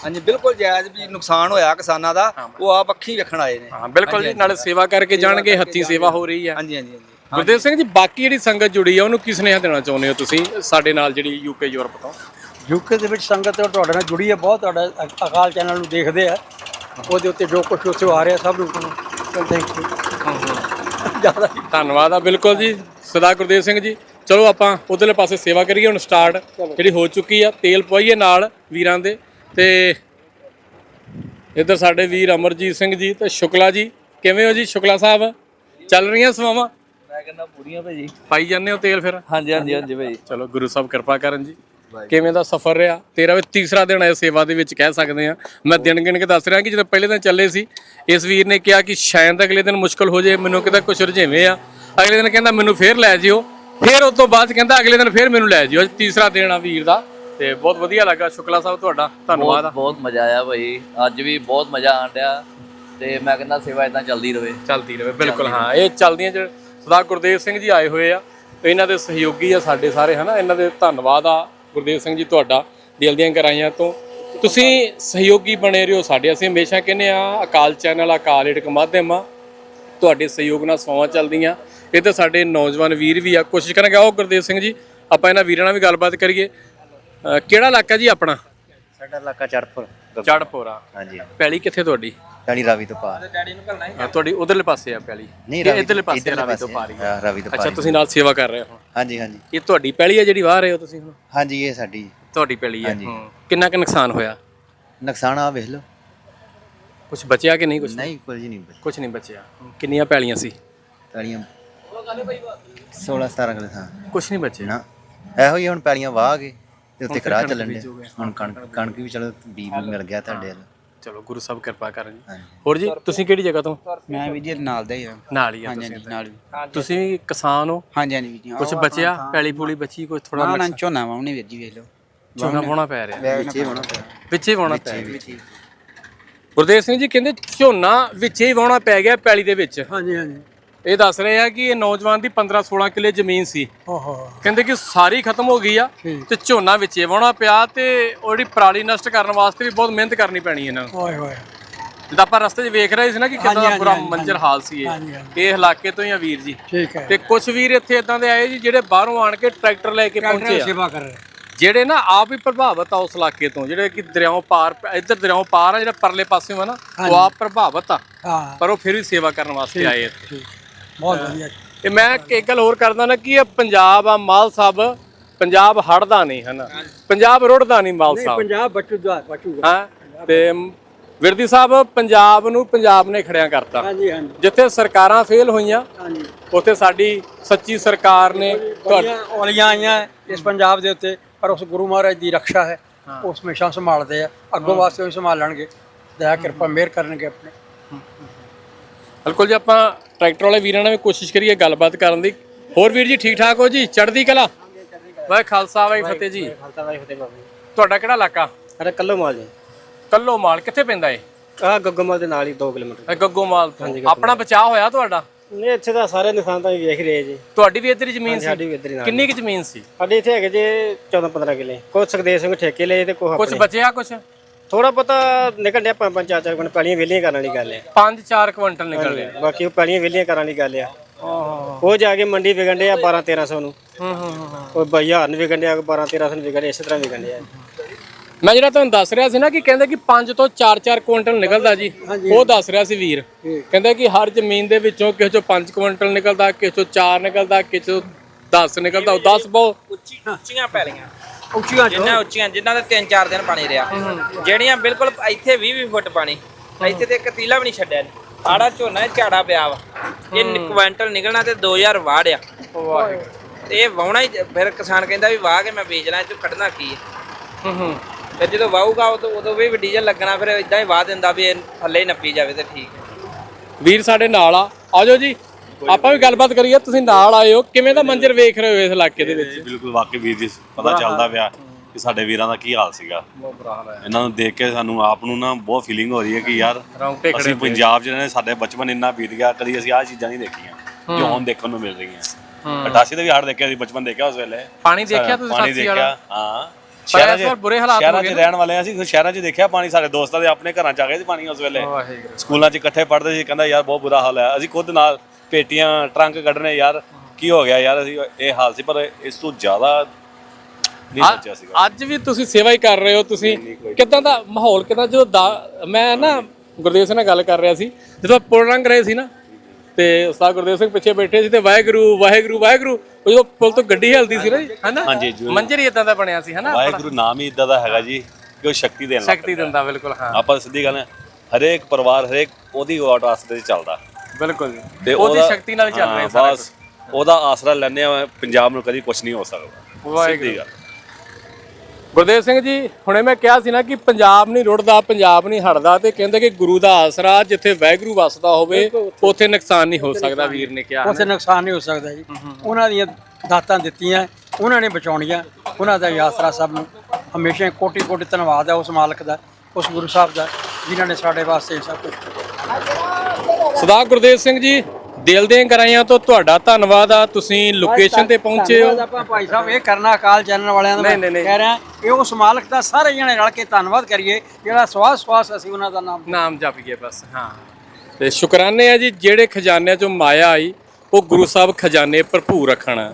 ਹਾਂਜੀ ਬਿਲਕੁਲ ਜਾਇਜ਼ ਵੀ ਨੁਕਸਾਨ ਹੋਇਆ ਕਿਸਾਨਾਂ ਦਾ। ਉਹ ਆਪ ਅੱਖੀਂ ਵੇਖਣ ਆਏ ਨੇ। ਹਾਂ ਬਿਲਕੁਲ ਜੀ ਨਾਲੇ ਸੇਵਾ ਕਰਕੇ ਜਾਣਗੇ ਹੱਥੀਂ ਸੇਵਾ ਹੋ ਰਹੀ ਹੈ ਹਾਂਜੀ ਹਾਂਜੀ ਹਾਂਜੀ। ਗੁਰਦੇਵ ਸਿੰਘ ਜੀ ਬਾਕੀ ਜਿਹੜੀ ਸੰਗਤ ਜੁੜੀ ਆ ਉਹਨੂੰ ਕੀ ਸੁਨੇਹਾ ਦੇਣਾ ਚਾਹੁੰਦੇ ਹੋ ਤੁਸੀਂ ਸਾਡੇ ਨਾਲ ਜਿਹੜੀ ਯੂਕੇ ਯੂਰਪ ਤੋਂ? ਯੂਕੇ ਦੇ ਵਿੱਚ ਸੰਗਤ ਤੁਹਾਡੇ ਨਾਲ ਜੁੜੀ ਹੈ ਬਹੁਤ ਤੁਹਾਡਾ ਅਕਾਲ ਚੈਨਲ ਨੂੰ ਦੇਖਦੇ ਆ। ਉਹਦੇ ਉੱਤੇ ਜੋ ਕੁਝ ਉੱਥੇ ਆ ਰਿਹਾ ਸਭ ਨੂੰ ਥੈਂਕ ਯੂ ਜ਼ਿਆਦਾ ਧੰਨਵਾਦ ਆ ਬਿਲਕੁਲ ਜੀ। ਸਦਾ ਗੁਰਦੇਵ ਸਿੰਘ ਜੀ ਚਲੋ ਆਪਾਂ ਉਧਰਲੇ ਪਾਸੇ ਸੇਵਾ ਕਰੀਏ ਹੁਣ ਸਟਾਰਟ ਜਿਹੜੀ ਹੋ ਚੁੱਕੀ ਆ ਤੇਲ ਪਵਾਈਏ ਨਾਲ ਵੀਰਾਂ ਦੇ। ਤੇ ਇੱਧਰ ਸਾਡੇ ਵੀਰ ਅਮਰਜੀਤ ਸਿੰਘ ਜੀ ਤੇ ਸ਼ੁਕਲਾ ਜੀ ਕਿਵੇਂ ਹੋ ਜੀ ਸ਼ੁਕਲਾ ਸਾਹਿਬ? ਚੱਲ ਰਹੀਆਂ ਸਵਾਵਾਂ? ਮੈਂ ਕਹਿੰਦਾ ਪੂਰੀਆਂ ਭਾਜੀ ਪਾਈ ਜਾਂਦੇ ਹੋ ਤੇਲ ਫਿਰ? ਹਾਂਜੀ ਹਾਂਜੀ ਹਾਂਜੀ ਭਾਈ। ਚਲੋ ਗੁਰੂ ਸਾਹਿਬ ਕਿਰਪਾ ਕਰਨ ਜੀ। ਕਿਵੇਂ ਦਾ ਸਫ਼ਰ ਰਿਹਾ? ਤੇਰਾ ਵੀ ਤੀਸਰਾ ਦਿਨ ਹੈ ਸੇਵਾ ਦੇ ਵਿੱਚ ਕਹਿ ਸਕਦੇ ਆ ਮੈਂ ਦਿਨ ਗਿਣ ਕੇ ਦੱਸ ਰਿਹਾ ਕਿ ਜਦੋਂ ਪਹਿਲੇ ਦਿਨ ਚੱਲੇ ਸੀ ਇਸ ਵੀਰ ਨੇ ਕਿਹਾ ਕਿ ਸ਼ਾਇਦ ਅਗਲੇ ਦਿਨ ਮੁਸ਼ਕਲ ਹੋ ਜਾਏ ਮੈਨੂੰ ਕਿਤੇ ਕੁਛ ਰੁਝੇਵੇਂ ਆ। ਅਗਲੇ ਦਿਨ ਕਹਿੰਦਾ ਮੈਨੂੰ ਫੇਰ ਲੈ ਜਿਓ। ਫੇਰ ਉਸ ਤੋਂ ਬਾਅਦ ਕਹਿੰਦਾ ਅਗਲੇ ਦਿਨ ਫੇਰ ਮੈਨੂੰ ਲੈ ਜਿਓ। ਤੀਸਰਾ ਦਿਨ ਆ ਵੀਰ ਦਾ। ਤੇ ਬਹੁਤ ਵਧੀਆ ਲੱਗਾ। ਸ਼ੁਕਲਾ ਸਾਹਿਬ ਤੁਹਾਡਾ ਧੰਨਵਾਦ ਬਹੁਤ ਮਜ਼ਾ ਆਇਆ ਭਾਈ। ਅੱਜ ਵੀ ਬਹੁਤ ਮਜ਼ਾ ਆਣ ਡਿਆ। ਤੇ ਮੈਂ ਕਹਿੰਦਾ ਸੇਵਾ ਇਦਾਂ ਚੱਲਦੀ ਰਵੇ। ਚੱਲਦੀ ਰਹੇ ਬਿਲਕੁਲ ਹਾਂ। ਇਹ ਚੱਲਦੀਆਂ ਜਿਹੜੇ ਸਰਦਾਰ ਗੁਰਦੇਵ ਸਿੰਘ ਜੀ ਆਏ ਹੋਏ ਆ। ਇਹਨਾਂ ਦੇ ਸਹਿਯੋਗੀ ਆ ਸਾਡੇ ਸਾਰੇ ਹਨਾ? ਇਹਨਾਂ ਦੇ ਧੰਨਵਾਦ ਆ। ਗੁਰਦੇਵ ਸਿੰਘ ਜੀ ਤੁਹਾਡਾ ਦਿਲ ਦੀਆਂ ਗਹਿਰਾਈਆਂ ਤੋਂ। ਤੁਸੀਂ ਸਹਿਯੋਗੀ ਬਣੇ ਰਹੋ ਸਾਡੇ। ਅਸੀਂ ਹਮੇਸ਼ਾ ਕਹਿੰਦੇ ਆ ਅਕਾਲ ਚੈਨਲ ਅਕਾਲ ਏਡਕ ਮਾਧਿਅਮ ਆ। ਤੁਹਾਡੇ ਸਹਿਯੋਗ ਨਾਲ ਸਵਾਵਾਂ ਚੱਲਦੀਆਂ। ਇਹ ਤਾਂ ਸਾਡੇ ਨੌਜਵਾਨ ਵੀਰ ਵੀ ਆ। ਕੋਸ਼ਿਸ਼ ਕਰਾਂਗੇ ਆਓ ਗੁਰਦੇਵ ਸਿੰਘ ਜੀ ਆਪਾਂ ਇਹਨਾਂ ਵੀਰਾਂ ਨਾਲ ਵੀ ਗੱਲਬਾਤ ਕਰੀਏ। ਕਿਹੜਾ ਇਲਾਕਾ ਜੀ ਆਪਣਾ? ਸਾਡਾ ਇਲਾਕਾ ਚੜਪੁਰ। ਚੜਪੋਰਾ ਹਾਂਜੀ। ਪੈਲੀ ਕਿੱਥੇ ਤੁਹਾਡੀ? ਕਾਲੀ ਰਾਵੀ ਤੋਂ ਪਾਰ। ਹਾਂ, ਤੁਹਾਡੀ ਉਧਰਲੇ ਪਾਸੇ ਆ ਪੈਲੀ ਨਹੀਂ ਰਾਵੀ ਇੱਧਰਲੇ ਪਾਸੇ ਆ, ਇੱਧਰਲੇ ਰਾਵੀ ਤੋਂ ਪਾਰੀ ਹਾਂ, ਰਾਵੀ ਤੋਂ ਅੱਛਾ ਪਾਰੀ ਤੁਸੀਂ ਨਾਲ ਸੇਵਾ ਕਰ ਰਹੇ ਹੋ ਹਾਂਜੀ ਹਾਂਜੀ। ਇਹ ਤੁਹਾਡੀ ਪੈਲੀ ਹੈ ਜਿਹੜੀ ਵਾਹ ਰਹੇ ਹੋ ਤੁਸੀਂ ਹੁਣ? ਹਾਂਜੀ ਇਹ ਸਾਡੀ। ਤੁਹਾਡੀ ਪੈਲੀ ਹੈ ਹਾਂਜੀ। ਹੂੰ। ਕਿੰਨਾ ਕੁ ਨੁਕਸਾਨ ਹੋਇਆ? ਨੁਕਸਾਨ ਆ ਵੇਖ ਲਓ। ਕੁਝ ਬਚਿਆ ਕਿ ਨਹੀਂ ਕੁਝ ਨਹੀਂ ਕੁਝ ਨਹੀਂ ਬਚਿਆ। ਕੁਝ ਨਹੀਂ ਬਚਿਆ। ਕਿੰਨੀਆਂ ਪੈਲੀਆਂ ਸੀ? ਪੈਲੀਆਂ 16 17 ਕਿਲੋ ਥਾਂ। ਕੁਝ ਨਹੀਂ ਬਚਿਆ। ਨਾ ਇਹੋ ਹੀ ਹੁਣ ਪੈਲੀਆਂ ਵਾਹ ਕੇ ਤੇ ਉੱਤੇ ਕਰਾ ਕਣਕ ਚੱਲਣ ਦੇ। ਹੁਣ ਕਣਕ ਕਣਕ ਵੀ ਚਲੋ ਬੀਜ ਵੀ ਮਿਲ ਗਿਆ ਤੁਹਾਡੇ ਵੱਲ। ਚਲੋ ਗੁਰੂ ਸਾਹਿਬ ਕਿਰਪਾ ਕਰਨ। ਜੀ ਹਾਂਜੀ। ਹੋਰ ਜੀ ਤੁਸੀਂ ਕਿਹੜੀ ਜਗ੍ਹਾ ਤੋਂ? ਮੈਂ ਵੀ ਜੀ ਨਾਲ ਦਾ ਹੀ ਹਾਂ ਨਾਲ ਹੀ ਆ ਹਾਂਜੀ ਤੁਸੀਂ ਹਾਂਜੀ ਨਾਲ ਵੀ ਤੁਸੀਂ ਵੀ ਕਿਸਾਨ ਹੋ? ਹਾਂਜੀ ਹਾਂਜੀ ਵੀਰ ਜੀ ਕੁਝ ਬਚਿਆ? ਪੈਲੀ ਪੂਲੀ ਬਚੀ? ਕੁਝ ਥੋੜਾ ਨਾ ਨਾ ਝੋਨਾ ਵਾਉਣੇ ਵੀਰ ਜੀ ਵੇਖ ਲਓ। ਝੋਨਾ ਪਾਉਣਾ ਪੈ ਰਿਹਾ। ਵਿੱਚੇ ਹੋਣਾ ਪਿਆ ਵਿੱਚੇ ਪਾਉਣਾ ਪੈ ਰਿਹਾ ਗੁਰਦੇਵ ਸਿੰਘ ਜੀ ਕਹਿੰਦੇ ਝੋਨਾ ਵਿੱਚੇ ਹੀ ਵਾਉਣਾ ਪੈ ਗਿਆ ਪੈਲੀ ਦੇ ਵਿੱਚ। ਹਾਂਜੀ ਹਾਂਜੀ। ਇਹ ਦੱਸ ਰਹੇ ਆ ਕਿ ਇਹ ਨੌਜਵਾਨ ਦੀ 15 16 ਕਿੱਲੇ ਜ਼ਮੀਨ ਸੀ। ਓਹੋ ਕਹਿੰਦੇ ਕਿ ਸਾਰੀ ਖਤਮ ਹੋ ਗਈ ਆ ਤੇ ਝੋਨਾ ਵਿੱਚੇ ਵਾਉਣਾ ਪਿਆ ਤੇ ਉਹ ਜਿਹੜੀ ਪਰਾਲੀ ਨਸ਼ਟ ਕਰਨ ਵਾਸਤੇ ਵੀ ਬਹੁਤ ਮਿਹਨਤ ਕਰਨੀ ਪੈਣੀ ਇਹਨਾਂ ਨੂੰ। ਓਏ ਹੋਏ। ਜਿੱਦਾਂ ਆਪਾਂ ਰਸਤੇ 'ਚ ਵੇਖ ਰਹੇ ਸੀ ਨਾ ਕਿ ਕਿੰਨਾ ਬੁਰਾ ਮੰਜ਼ਰ ਹਾਲ ਸੀ ਇਹ। ਇਹ ਇਲਾਕੇ ਤੋਂ ਹੀ ਆ ਵੀਰ ਜੀ। ਠੀਕ ਹੈ। ਤੇ ਕੁਝ ਵੀਰ ਇੱਥੇ ਇਦਾਂ ਦੇ ਆਏ ਜੀ ਜਿਹੜੇ ਬਾਹਰੋਂ ਆਣ ਕੇ ਟਰੈਕਟਰ ਲੈ ਕੇ ਪਹੁੰਚੇ ਆ। ਸੇਵਾ ਕਰ ਰਹੇ ਜਿਹੜੇ ਨਾ ਆਪ ਹੀ ਪ੍ਰਭਾਵਿਤ ਆ ਉਸ ਇਲਾਕੇ ਤੋਂ ਜਿਹੜੇ ਕਿ ਦਰਿਆਓਂ ਪਾਰ ਇੱਧਰ ਦਰਿਆਓਂ ਪਾਰ ਆ ਜਿਹੜਾ ਪਰਲੇ ਪਾਸਿਓਂ ਆ ਨਾ ਉਹ ਆਪ ਪ੍ਰਭਾਵਿਤ ਆ। ਪਰ ਉਹ ਫਿਰ ਵੀ ਸੇਵਾ ਕਰਨ ਵਾਸਤੇ ਆਏ ਇੱਥੇ। ਬਹੁਤ ਵਧੀਆ। ਤੇ ਮੈਂ ਇੱਕ ਗੱਲ ਹੋਰ ਕਰਦਾ ਨਾ ਕਿ ਇਹ ਪੰਜਾਬ ਆ ਮਾਲ ਸਾਹਿਬ ਪੰਜਾਬ ਹੜਦਾ ਨਹੀਂ ਹਨਾ? ਪੰਜਾਬ ਰੁੜਦਾ ਨਹੀਂ ਮਾਲ ਸਾਹਿਬ। ਪੰਜਾਬ ਬਚੂਗਾ ਬਚੂਗਾ ਹਾਂ? ਤੇ ਵਿਰਦੀ ਸਾਹਿਬ ਪੰਜਾਬ ਨੂੰ ਪੰਜਾਬ ਨੇ ਖੜਿਆ ਕਰਤਾ। ਹਾਂਜੀ ਹਾਂਜੀ। ਜਿੱਥੇ ਸਰਕਾਰਾਂ ਫੇਲ ਹੋਈਆਂ ਹਾਂਜੀ। ਉੱਥੇ ਸਾਡੀ ਸੱਚੀ ਸਰਕਾਰ ਨੇ ਔਲੀਆਂ ਆਈਆਂ ਇਸ ਪੰਜਾਬ ਦੇ ਉੱਤੇ ਪਰ ਉਸ ਗੁਰੂ ਮਹਾਰਾਜ ਦੀ ਰੱਖਿਆ ਹੈ। ਉਸ ਹਮੇਸ਼ਾ ਸੰਭਾਲਦੇ ਆ। ਅੱਗੋਂ ਵਾਸਤੇ ਵੀ ਸੰਭਾਲਣਗੇ। ਦਇਆ ਕਿਰਪਾ ਮਿਹਰ ਕਰਨਗੇ ਆਪਣੇ। ਬਿਲਕੁਲ ਜੀ ਆਪਾਂ ਟਰੈਕਟਰ ਵਾਲੇ ਵੀਰਾਂ ਨਾਲ ਵੀ ਕੋਸ਼ਿਸ਼ ਕਰੀਏ ਗੱਲਬਾਤ ਕਰਨ ਦੀ। ਹੋਰ ਵੀਰ ਜੀ ਠੀਕ ਠਾਕ ਹੋ ਜੀ? ਚੜ੍ਹਦੀ ਕਲਾ? ਵਾਹਿ ਖਾਲਸਾ ਵਾਹਿ ਫਤਿਹ ਜੀ। ਤੁਹਾਡਾ ਕਿਹੜਾ ਇਲਾਕਾ? ਅਰੇ ਕੱਲੋ ਮਾਲ ਜੀ। ਕੱਲੋ ਮਾਲ ਕਿੱਥੇ ਪੈਂਦਾ ਏ ਆ ਗੱਗੋਮਾਲ ਦੇ ਨਾਲ ਹੀ 2 ਕਿਲੋਮੀਟਰ। ਗੱਗੋ ਮਾਲ ਤੋਂ। ਆਪਣਾ ਬਚਾਅ ਹੋਇਆ ਤੁਹਾਡਾ? ਨਹੀਂ ਇੱਥੇ ਤਾਂ ਸਾਰੇ ਨਿਸ਼ਾਨ ਤਾਂ ਵੇਖ ਰਹੇ ਜੀ। ਤੁਹਾਡੀ ਵੀ ਇੱਧਰ ਹੀ ਜ਼ਮੀਨ ਸਾਡੀ ਸੀ? ਵੀ ਇੱਧਰ ਹੀ ਨਾਲ ਕਿੰਨੀ ਕੁ ਜ਼ਮੀਨ ਸੀ? ਸਾਡੇ ਇੱਥੇ ਹੈਗੇ ਜੇ 14 15 ਕਿੱਲੇ। ਕੋਈ ਸੁਖਦੇਵ ਸਿੰਘ ਠੇਕੇ ਲਏ ਤੇ ਕੋਈ ਕੁਝ ਬਚਿਆ ਕੁਝ ਥੋੜਾ ਪਤਾ ਨਿਕਲ ਡਿਆ ਪੰਜ ਪੰਜ ਚਾਰ ਚਾਰ ਗੁਣ ਪੈਲੀਆਂ ਵੇਲੀਆਂ ਕਰਨ ਵਾਲੀ ਗੱਲ ਹੈ। 5-4 ਕੁਇੰਟਲ ਨਿਕਲ ਰਿਹਾ ਬਾਕੀ ਉਹ ਪੈਲੀਆਂ ਵੇਲੀਆਂ ਕਰਨ ਵਾਲੀ ਗੱਲ ਆ। ਉਹ ਜਾ ਕੇ ਮੰਡੀ ਵਿਕਣ ਡਿਆ 12 1300 ਨੂੰ। ਹੂੰ ਹੂੰ ਹੂੰ ਕੋਈ ਬਈਆਰ ਨੂੰ ਵਿਕਣ ਡਿਆ 12 1300 ਨੂੰ ਵਿਕਣ ਡਿਆ ਇਸੇ ਤਰ੍ਹਾਂ ਵਿਕਣ ਡਿਆ। ਮੈਂ ਜਿਹੜਾ ਤੁਹਾਨੂੰ ਦੱਸ ਰਿਹਾ ਸੀ ਨਾ ਕਿ ਕਹਿੰਦੇ ਕਿ 5 ਤੋਂ 4-4 ਕੁਇੰਟਲ ਨਿਕਲਦਾ ਜੀ ਉਹ ਦੱਸ ਰਿਹਾ ਸੀ ਵੀਰ। ਕਹਿੰਦਾ ਕਿ ਹਰ ਜ਼ਮੀਨ ਦੇ ਵਿੱਚੋਂ ਕਿਸੇ ਚੋਂ 5 ਕੁਇੰਟਲ ਨਿਕਲਦਾ ਕਿਸੇ ਚੋਂ 4 ਨਿਕਲਦਾ ਕਿਸੇ ਚੋਂ 10 ਨਿਕਲਦਾ ਉਹ 10 ਬਹੁਤ ਉੱਚੀ ਉੱਚੀਆਂ ਪੈਲੀਆਂ। ਉੱਚੀਆਂ ਜਿੰਨਾ ਉੱਚੀਆਂ ਜਿਨ੍ਹਾਂ ਦੇ 3-4 ਦਿਨ ਪਾਣੀ ਰਿਹਾ। ਜਿਹੜੀਆਂ ਬਿਲਕੁਲ ਇੱਥੇ 20-20 ਫੁੱਟ ਪਾਣੀ ਇੱਥੇ ਤੇ ਇੱਕ ਤੀਲਾ ਵੀ ਨਹੀਂ ਛੱਡਿਆ ਆੜਾ ਝੋਨਾ ਇਹ ਝਾੜਾ ਪਿਆ ਵਾ। ਇਹ ਕੁਆਂਟਲ ਨਿਕਲਣਾ ਤੇ 2000 ਵਾੜ ਆ। ਤੇ ਇਹ ਵਾਉਣਾ ਹੀ ਫਿਰ ਕਿਸਾਨ ਕਹਿੰਦਾ ਵੀ ਵਾਹ ਕੇ ਮੈਂ ਵੇਚਣਾ ਇਹ ਚੋਂ ਕੱਢਣਾ ਕੀ ਹੈ ਹੂੰ ਹੂੰ। ਫਿਰ ਜਦੋਂ ਵਾਹੂਗਾ ਉਦੋਂ ਉਦੋਂ ਵੀ ਡੀਜ਼ਲ ਲੱਗਣਾ ਫਿਰ ਇਦਾਂ ਹੀ ਵਾਹ ਦਿੰਦਾ ਵੀ ਇਹ ਥੱਲੇ ਨੱਪੀ ਜਾਵੇ ਤੇ ਠੀਕ ਹੈ ਵੀਰ ਸਾਡੇ ਨਾਲ ਆ। ਆਜੋ ਜੀ। ਆਪਾਂ ਵੀ ਗੱਲਬਾਤ ਕਰੀਏ ਤੁਸੀਂ ਨਾਲ ਆਏ ਹੋ ਕਿਵੇਂ ਦਾ ਮੰਜ਼ਰ ਵੇਖ ਰਹੇ ਹੋ ਇਸ ਇਲਾਕੇ ਦੇ ਵਿੱਚ? ਬਿਲਕੁਲ ਵਾਕਈ ਵੀਰ ਜੀ ਪਤਾ ਚੱਲਦਾ ਪਿਆ ਕਿ ਸਾਡੇ ਵੀਰਾਂ ਦਾ ਕੀ ਹਾਲ ਸੀਗਾ। ਇਹਨਾਂ ਨੂੰ ਦੇਖ ਕੇ ਸਾਨੂੰ ਆਪ ਨੂੰ ਨਾ ਬਹੁਤ ਫੀਲਿੰਗ ਹੋ ਰਹੀ ਹੈ ਕਿ ਯਾਰ ਅਸੀਂ। ਪੰਜਾਬ 'ਚ ਰਹਿੰਦੇ ਸਾਡੇ ਬਚਪਨ ਇੰਨਾ ਬੀਤ ਗਿਆ ਕਦੀ ਅਸੀਂ ਆਹ ਚੀਜ਼ਾਂ ਨਹੀਂ ਦੇਖੀਆਂ ਜੋ ਹੁਣ ਦੇਖਣ ਨੂੰ ਮਿਲ ਰਹੀਆਂ। 88 ਦੇ ਵੀ ਹੜ ਦੇਖਿਆ ਸੀ ਬਚਪਨ ਦੇਖਿਆ ਉਸ ਵੇਲੇ। ਪਾਣੀ ਦੇਖਿਆ ਤੁਸੀਂ 88 ਵਾਲਾ? ਹਾਂ। ਇਸ ਵਾਰ ਬੁਰੇ ਹਾਲਾਤ ਹੋ ਸ਼ਹਿਰਾਂ ਗਏ 'ਚ ਨਾ। ਰਹਿਣ ਵਾਲੇ ਆ ਅਸੀਂ ਸ਼ਹਿਰਾਂ 'ਚ ਦੇਖਿਆ ਪਾਣੀ ਸਾਡੇ ਦੋਸਤਾਂ ਦੇ ਆਪਣੇ ਘਰਾਂ 'ਚ ਆ ਗਏ ਸੀ ਪਾਣੀ ਉਸ ਵੇਲੇ। ਸਕੂਲਾਂ 'ਚ ਇਕੱਠੇ ਪੜ੍ਹਦੇ ਸੀ ਕਹਿੰਦਾ ਯਾਰ ਬਹੁਤ ਬੁਰਾ ਹਾਲ ਹੈ ਅਸੀਂ ਖੁਦ ਨਾਲ ਪੇਟੀਆਂ ਟਰੰਕ ਕੱਢਣੇ ਯਾਰ ਕੀ ਹੋ ਗਿਆ ਯਾਰ ਅਸੀਂ ਇਹ ਹਾਲ ਸੀ ਪਰ ਇਸ ਤੋਂ ਜ਼ਿਆਦਾ ਨਹੀਂ ਸੋਚਿਆ ਸੀਗਾ। ਅੱਜ ਵੀ ਤੁਸੀਂ ਸੇਵਾ ਹੀ ਕਰ ਰਹੇ ਹੋ ਤੁਸੀਂ ਕਿਦਾਂ ਦਾ ਮਾਹੌਲ ਕਿਦਾਂ ਜਦੋਂ ਦਾ- ਮੈਂ ਨਾ ਗੁਰਦੇਵ ਸਿੰਘ ਨਾਲ ਗੱਲ ਕਰ ਰਿਹਾ ਸੀ ਜਦੋਂ ਪੁਲ ਰੰਗ ਰਹੇ ਸੀ ਨਾ ਤੇ ਉਸਤਾਦ ਗੁਰਦੇਵ ਸਿੰਘ ਪਿੱਛੇ ਬੈਠੇ ਸੀ ਤੇ ਵਾਹਿਗੁਰੂ ਵਾਹਿਗੁਰੂ ਵਾਹਿਗੁਰੂ ਉਹ ਜਦੋਂ ਪੁਲ ਤੋਂ ਗੱਡੀ ਹਿਲਦੀ ਸੀ ਨਾ ਜੀ ਹਨਾ? ਹਾਂਜੀ, ਜ਼ਰੂਰ। ਮੰਜਰ ਹੀ ਇਦਾਂ ਦਾ ਬਣਿਆ ਸੀ ਹਨਾ? ਵਾਹਿਗੁਰੂ ਨਾਮ ਹੀ ਇਦਾਂ ਦਾ ਹੈਗਾ ਜੀ ਕਿ ਉਹ ਸ਼ਕਤੀ ਦੇਣ ਲੱਗ ਸ਼ਕਤੀ ਦਿੰਦਾ ਬਿਲਕੁਲ ਹਾਂ। ਆਪਾਂ ਸਿੱਧੀ ਗੱਲ ਹੈ ਹਰੇਕ ਪਰਿਵਾਰ ਹਰੇਕ ਉਹਦੀ ਵਾਟ ਆਸਰੇ ਚੱਲਦਾ। ਬਿਲਕੁਲ ਜੀ। ਤੇ ਉਹਦੀ ਉਹਦਾ- ਸ਼ਕਤੀ ਨਾਲ ਚੱਲ ਹਾਂ, ਰਿਹਾ ਸਾਰਾ ਬਸ ਉਹਦਾ ਆਸਰਾ ਲੈਣੇ ਆ ਪੰਜਾਬ ਨੂੰ ਕਦੀ ਕੁਝ ਨਹੀਂ ਹੋ ਸਕਦਾ। ਵਾਹਿਗੁਰੂ। ਸਿੱਧੀ ਗੱਲ। ਗੁਰਦੇਵ ਸਿੰਘ ਜੀ ਹੁਣੇ ਮੈਂ ਕਿਹਾ ਸੀ ਨਾ ਕਿ ਪੰਜਾਬ ਨਹੀਂ ਰੁੜਦਾ ਪੰਜਾਬ ਨਹੀਂ ਹਟਦਾ ਤੇ ਕਹਿੰਦੇ ਕਿ ਗੁਰੂ ਦਾ ਆਸਰਾ ਜਿੱਥੇ ਵਾਹਿਗੁਰੂ ਵਸਦਾ ਹੋਵੇ ਉੱਥੇ ਨੁਕਸਾਨ ਨਹੀਂ ਹੋ ਸਕਦਾ ਵੀਰ ਨੇ ਕਿਹਾ ਉੱਥੇ ਨੁਕਸਾਨ ਨਹੀਂ ਹੋ ਸਕਦਾ ਜੀ। ਉਹਨਾਂ ਦੀਆਂ ਦਾਤਾਂ ਦਿੱਤੀਆਂ ਉਹਨਾਂ ਨੇ ਬਚਾਉਣੀਆਂ ਉਹਨਾਂ ਦਾ ਹੀ ਆਸਰਾ ਸਭ ਨੂੰ ਹਮੇਸ਼ਾ ਕੋਟੀ ਕੋਟੀ ਧੰਨਵਾਦ ਹੈ ਉਸ ਮਾਲਕ ਦਾ ਉਸ ਗੁਰੂ ਸਾਹਿਬ ਦਾ ਜਿਨ੍ਹਾਂ ਨੇ ਸਾਡੇ ਵਾਸਤੇ ਇਹ ਸਭ ਕੁਝ ਕੀਤਾ। ਸਰਦਾਰ ਗੁਰਦੇਵ ਸਿੰਘ ਜੀ ਦਿਲ ਦੀਆਂ ਗਰਾਈਆਂ ਤੋਂ ਤੁਹਾਡਾ ਧੰਨਵਾਦ ਆ। ਤੁਸੀਂ ਲੋਕੇਸ਼ਨ ਤੇ ਪਹੁੰਚੇ ਹੋ। ਆਪਾਂ ਭਾਈ ਸਾਹਿਬ ਇਹ ਕਰਨਾ ਅਕਾਲ ਚੈਨਲ ਵਾਲਿਆਂ ਦਾ ਮੈਂ। ਕਹਿ ਰਿਹਾ ਇਹ ਉਸ ਮਾਲਕ ਦਾ ਸਾਰੇ ਜਣੇ ਰਲ ਕੇ ਧੰਨਵਾਦ ਕਰੀਏ ਜਿਹੜਾ ਸਵਾਸ ਸਵਾਸ ਅਸੀਂ ਉਹਨਾਂ ਦਾ ਨਾਮ ਨਾਮ ਜਪੀਏ ਬਸ ਹਾਂ। ਤੇ ਸ਼ੁਕਰਾਨੇ ਆ ਜੀ ਜਿਹੜੇ ਖਜ਼ਾਨਿਆਂ ਚੋਂ ਮਾਇਆ ਆਈ ਉਹ ਗੁਰੂ ਸਾਹਿਬ ਖਜ਼ਾਨੇ ਭਰਪੂਰ ਰੱਖਣਾ।